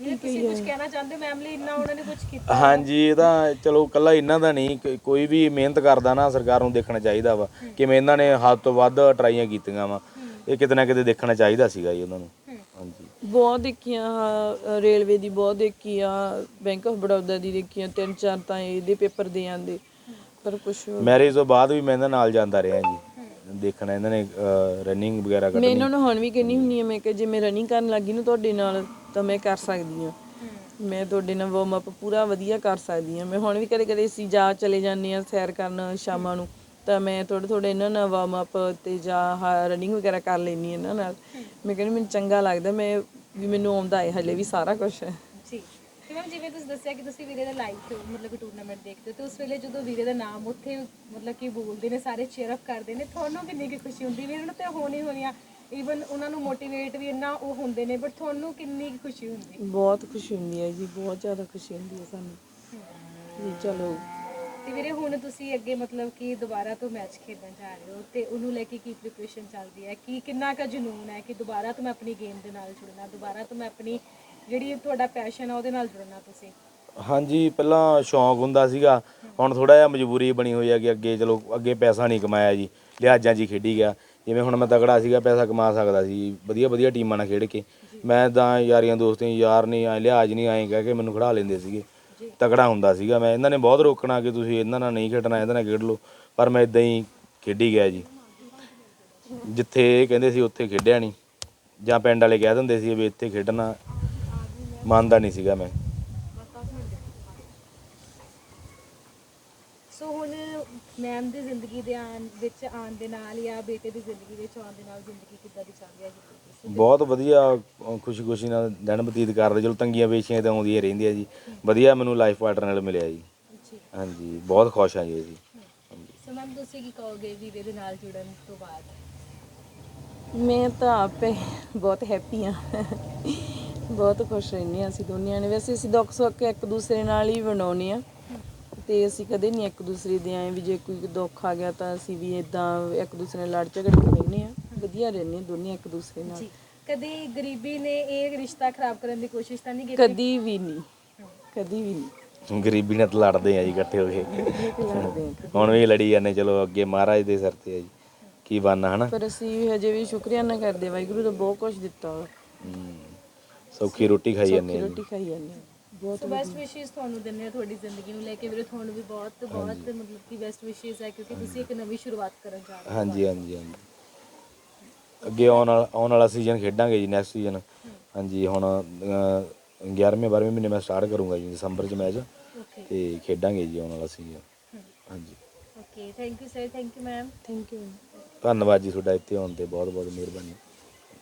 ਜੇ ਤੁਸੀਂ ਕੁਝ ਕਹਿਣਾ ਚਾਹੁੰਦੇ ਮੈਮ ਲਈ ਇੰਨਾ ਉਹਨਾਂ ਨੇ ਕੁਝ ਕੀਤਾ ਹਾਂਜੀ ਇਹ ਤਾਂ ਚਲੋ ਕੱਲਾ ਇਹਨਾਂ ਦਾ ਨਹੀਂ ਕੋਈ ਵੀ ਮਿਹਨਤ ਕਰਦਾ ਨਾ ਸਰਕਾਰ ਨੂੰ ਦੇਖਣਾ ਚਾਹੀਦਾ ਵਾ। ਕਿਵੇਂ ਇਹਨਾਂ ਨੇ ਹੱਦ ਤੋਂ ਵੱਧ ਟਰਾਈਆਂ ਕੀਤੀਆਂ ਵਾ। ਇਹ ਕਿਤੇ ਨਾ ਕਿਤੇ ਦੇਖਣਾ ਚਾਹੀਦਾ ਸੀਗਾ ਜੀ ਉਹਨਾਂ ਨੂੰ। ਹਾਂਜੀ। ਬਹੁਤ ਦੇਖੀਆਂ ਰੇਲਵੇ ਦੀ ਬਹੁਤ ਦੇਖੀ ਆ ਬੈਂਕ ਆਫ ਬੜੌਦਾ ਦੀ ਦੇਖੀਆਂ ਤਿੰਨ ਚਾਰ ਤਾਂ ਇਹਦੇ ਪੇਪਰ ਦੇ ਆਂਦੇ। ਪਰ ਕੁਝ ਮੈਰਿਜ ਤੋਂ ਬਾਅਦ ਵੀ ਮੈਂ ਇਹਨਾਂ ਨਾਲ ਜਾਂਦਾ ਰਿਹਾ ਜੀ। ਦੇਖਣਾ ਇਹਨਾਂ ਨੇ ਰਨਿੰਗ ਵਗੈਰਾ ਮੈਂ ਇਹਨਾਂ ਨੂੰ ਹੁਣ ਵੀ ਕਹਿੰਦੀ ਹੁੰਨੀ ਆ ਮੈਂ ਕਿ ਜੇ ਮੈਂ ਰਨਿੰਗ ਕਰਨ ਲੱਗੀ ਨਾ ਤੁਹਾਡੇ ਨਾਲ ਤਾਂ ਮੈਂ ਕਰ ਸਕਦੀ ਆ ਮੈਂ ਤੁਹਾਡੇ ਨਾਲ ਵਾਰਮ ਅਪ ਪੂਰਾ ਵਧੀਆ ਕਰ ਸਕਦੀ ਆ ਮੈਂ ਹੁਣ ਵੀ ਕਦੇ ਕਦੇ ਅਸੀਂ ਜਾ ਚਲੇ ਜਾਂਦੇ ਆ ਸੈਰ ਕਰਨ ਸ਼ਾਮਾਂ ਨੂੰ ਤਾਂ ਮੈਂ ਥੋੜੇ ਥੋੜੇ ਇਹਨਾਂ ਨਾਲ ਵਾਰਮ ਅਪ ਤੇ ਜਾਂ ਰਨਿੰਗ ਵਗੈਰਾ ਕਰ ਲੈਣੀ ਇਹਨਾਂ ਨਾਲ। ਮੈਂ ਕਹਿੰਦੀ ਮੈਨੂੰ ਚੰਗਾ ਲੱਗਦਾ ਮੈਂ ਵੀ ਮੈਨੂੰ ਆਉਂਦਾ ਹੈ ਹਲੇ ਵੀ ਸਾਰਾ ਕੁਝ ਮੈਮ ਜਿਵੇਂ ਤੁਸੀਂ ਦੱਸਿਆ ਕਿ ਤੁਸੀਂ ਵੀਰੇ ਦਾ ਲਾਈਵ ਮਤਲਬ ਕਿ ਟੂਰਨਾਮੈਂਟ ਦੇਖਦੇ ਹੋ ਤੇ ਉਸ ਵੇਲੇ ਜਦੋਂ ਵੀਰੇ ਦਾ ਨਾਮ ਉੱਥੇ ਮਤਲਬ ਕਿ ਬੋਲਦੇ ਨੇ ਸਾਰੇ ਚੀਅਰ ਅਪ ਕਰਦੇ ਨੇ ਤੁਹਾਨੂੰ ਕਿੰਨੀ ਕੁ ਖੁਸ਼ੀ ਹੁੰਦੀ? ਵੀਰੇ ਨੂੰ ਤੇ ਹੋਣੀ ਹੋਣੀ ਆ ਈਵਨ ਉਹਨਾਂ ਨੂੰ ਮੋਟੀਵੇਟ ਵੀ ਇੰਨਾ ਉਹ ਹੁੰਦੇ ਨੇ ਬਟ ਤੁਹਾਨੂੰ ਕਿੰਨੀ ਕੁ ਖੁਸ਼ੀ ਹੁੰਦੀ? ਬਹੁਤ ਖੁਸ਼ੀ ਹੁੰਦੀ ਹੈ ਜੀ ਬਹੁਤ ਜ਼ਿਆਦਾ ਖੁਸ਼ੀ ਹੁੰਦੀ ਹੈ ਸਾਨੂੰ। ਵੀ ਚਲੋ। ਤੇ ਵੀਰੇ ਹੁਣ ਤੁਸੀਂ ਅੱਗੇ ਮਤਲਬ ਕਿ ਦੁਬਾਰਾ ਤੋਂ ਮੈਚ ਖੇਡਣ ਜਾ ਰਹੇ ਹੋ ਤੇ ਉਹਨੂੰ ਲੈ ਕੇ ਕੀ ਪ੍ਰੀਪਰੇਸ਼ਨ ਚੱਲਦੀ ਹੈ? ਕੀ ਕਿੰਨਾ ਕੁ ਜਨੂਨ ਹੈ ਕਿ ਦੁਬਾਰਾ ਤੋਂ ਮੈਂ ਆਪਣੀ ਗੇਮ ਦੇ ਨਾਲ ਜੁੜਨਾ ਦੁਬਾਰਾ ਤੋਂ ਮੈਂ ਆਪਣੀ ਜਿਹੜੀ ਤੁਹਾਡਾ ਪੈਸ਼ਨ ਆ ਉਹਦੇ ਨਾਲ ਜੁੜਨਾ ਤੁਸੀਂ। ਹਾਂਜੀ ਪਹਿਲਾਂ ਸ਼ੌਂਕ ਹੁੰਦਾ ਸੀਗਾ। ਹੁਣ ਥੋੜਾ ਜਿਹਾ ਮਜਬੂਰੀ ਬਣੀ ਹੋਈ ਹੈ ਕਿ ਅੱਗੇ ਚਲੋ ਅੱਗੇ ਪੈਸਾ ਨਹੀਂ ਕਮਾਇਆ ਜੀ। ਲਿਹਾਜ਼ਾਂ ਹੀ ਖੇਡੀ ਗਿਆ। ਜਿਵੇਂ ਹੁਣ ਮੈਂ ਤਗੜਾ ਸੀਗਾ ਪੈਸਾ ਕਮਾ ਸਕਦਾ ਸੀ। ਵਧੀਆ ਵਧੀਆ ਟੀਮਾਂ ਨਾਲ ਖੇਡ ਕੇ। ਮੈਂ ਤਾਂ ਯਾਰੀਆਂ ਦੋਸਤੀਆਂ ਯਾਰ ਨਹੀਂ ਆਏ ਲਿਹਾਜ਼ ਨਹੀਂ ਆਏ ਕਹਿ ਕੇ ਮੈਨੂੰ ਖੜਾ ਲੈਂਦੇ ਸੀਗੇ। ਤਗੜਾ ਹੁੰਦਾ ਸੀਗਾ ਮੈਂ। ਇਹਨਾਂ ਨੇ ਬਹੁਤ ਰੋਕਣਾ ਕਿ ਤੁਸੀਂ ਇਹਨਾਂ ਨਾਲ ਨਹੀਂ ਖੇਡਣਾ ਇਹਦੇ ਨਾਲ ਖੇਡ ਲਓ। ਪਰ ਮੈਂ ਇਦਾਂ ਹੀ ਖੇਡੀ ਗਿਆ ਜੀ। ਜਿੱਥੇ ਇਹ ਕਹਿੰਦੇ ਸੀ ਉੱਥੇ ਖੇਡਿਆ ਨਹੀਂ। ਜਾਂ ਪਿੰਡ ਵਾਲੇ ਕਹਿ ਦਿੰਦੇ ਸੀ ਵੀ ਇੱਥੇ ਖੇਡਣਾ। ਮੰਨਦਾ ਨਹੀਂ ਸੀਗਾ ਮੈਂ। ਸੋ ਹੁਣ ਮੈਮ ਦੀ ਜ਼ਿੰਦਗੀ ਦੇ ਆਉਣ ਵਿੱਚ ਆਉਣ ਦੇ ਨਾਲ ਜਾਂ ਬੇਟੇ ਦੀ ਜ਼ਿੰਦਗੀ ਵਿੱਚ ਆਉਣ ਦੇ ਨਾਲ ਜ਼ਿੰਦਗੀ ਕਿੱਦਾਂ ਦੀ ਚੱਲ ਰਹੀ ਹੈ? ਬਹੁਤ ਵਧੀਆ ਖੁਸ਼ੀ ਖੁਸ਼ੀ ਨਾਲ ਦਿਨ ਬਤੀਤ ਕਰਦੇ ਚਲੋ ਤੰਗੀਆਂ ਵੇਸ਼ੀਆਂ ਤਾਂ ਆਉਂਦੀਆਂ ਰਹਿੰਦੀਆਂ ਜੀ। ਵਧੀਆ ਮੈਨੂੰ ਲਾਈਫ ਪਾਰਟਨਰ ਮਿਲਿਆ ਜੀ। ਹਾਂਜੀ ਬਹੁਤ ਖੁਸ਼ ਹਾਂ ਜੀ ਅਸੀਂ। ਸੋ ਮੈਮ ਤੁਸੀਂ ਕੀ ਕਹੋਗੇ ਵੀਰੇ ਦੇ ਨਾਲ ਜੁੜਨ ਤੋਂ ਬਾਅਦ? ਮੈਂ ਤਾਂ ਆਪੇ ਬਹੁਤ ਹੈਪੀ ਆ ਬਹੁਤ ਖੁਸ਼ ਰਹਿੰਦੇ ਹਾਂ ਅਸੀਂ ਦੋਨਿਆਂ ਨੇ। ਵੈਸੇ ਅਸੀਂ ਦੁੱਖ ਸੁੱਖ ਇੱਕ ਦੂਸਰੇ ਨਾਲ ਹੀ ਬਣਾਉਨੇ ਆ ਤੇ ਅਸੀਂ ਕਦੇ ਨਹੀਂ ਇੱਕ ਦੂਸਰੇ ਦੇ ਆਏ ਵੀ ਜੇ ਕੋਈ ਦੁੱਖ ਆ ਗਿਆ ਤਾਂ ਅਸੀਂ ਵੀ ਇਦਾਂ ਇੱਕ ਦੂਸਰੇ ਨਾਲ ਲੜ ਝਗੜ ਕੇ ਰਹਿੰਦੇ ਆ ਵਧੀਆ ਰਹਿੰਦੇ ਦੋਨੇ ਇੱਕ ਦੂਸਰੇ ਨਾਲ। ਜੀ ਕਦੇ ਗਰੀਬੀ ਨੇ ਇਹ ਰਿਸ਼ਤਾ ਖਰਾਬ ਕਰਨ ਦੀ ਕੋਸ਼ਿਸ਼ ਤਾਂ ਨਹੀਂ ਕੀਤੀ? ਕਦੀ ਵੀ ਨਹੀਂ ਕਦੀ ਵੀ ਨਹੀਂ। ਗਰੀਬੀ ਨਾਲ ਤਾਂ ਲੜਦੇ ਆ ਜੀ ਇਕੱਠੇ ਹੋ ਕੇ। ਲੜਦੇ ਆ ਹੁਣ ਵੀ ਲੜੀ ਜਾਂਦੇ ਚਲੋ ਅੱਗੇ ਮਹਾਰਾਜ ਦੇ ਸਿਰ ਤੇ ਆ ਜੀ। ਕੀ ਬਣਨਾ ਹਨਾ? ਪਰ ਅਸੀਂ ਹਜੇ ਵੀ ਸ਼ੁਕਰੀਆਨਾ ਕਰਦੇ ਵਾਹਿਗੁਰੂ ਦਾ ਬਹੁਤ ਕੁਝ ਦਿੱਤਾ। ਵਾ। ਹਮ, ਸੌਖੀ ਰੋਟੀ ਖਾਈ ਜਾਂਦੇ ਆ ਰੋਟੀ ਖਾਈ ਜਾਂਦੇ ਹਾਂ। ਬਹੁਤ ਸੋ ਬੈਸਟ ਵਿਸ਼ੇਸ ਤੁਹਾਨੂੰ ਦਿੰਦੇ ਆ ਤੁਹਾਡੀ ਜ਼ਿੰਦਗੀ ਨੂੰ ਲੈ ਕੇ ਵੀਰੇ ਤੁਹਾਨੂੰ ਵੀ ਬਹੁਤ ਬਹੁਤ ਮਤਲਬ ਕਿ ਬੈਸਟ ਵਿਸ਼ੇਸ ਹੈ ਕਿਉਂਕਿ ਤੁਸੀਂ ਇੱਕ ਨਵੀਂ ਸ਼ੁਰੂਆਤ ਕਰਨ ਜਾ ਰਹੇ ਹੋ। ਹਾਂਜੀ ਹਾਂਜੀ ਹਾਂਜੀ। ਅੱਗੇ ਆਉਣ ਵਾਲਾ ਆਉਣ ਵਾਲਾ ਸੀਜ਼ਨ ਖੇਡਾਂਗੇ ਜੀ ਨੈਕਸਟ ਸੀਜ਼ਨ ਹਾਂਜੀ ਹੁਣ 11ਵੇਂ 12ਵੇਂ ਮਹੀਨੇ ਮੈਂ ਸਟਾਰਟ ਕਰੂੰਗਾ ਜੀ ਦਸੰਬਰ 'ਚ ਮੈਚ ਓਕੇ ਤੇ ਖੇਡਾਂਗੇ ਜੀ ਆਉਣ ਵਾਲਾ ਸੀਜ਼ਨ ਹਾਂਜੀ। Okay thank you sir thank you ma'am thank you ਧੰਨਵਾਦ ਜੀ ਤੁਹਾਡਾ ਇੱਥੇ ਆਉਣ ਤੇ। ਬਹੁਤ ਬਹੁਤ ਮਿਹਰਬਾਨੀ।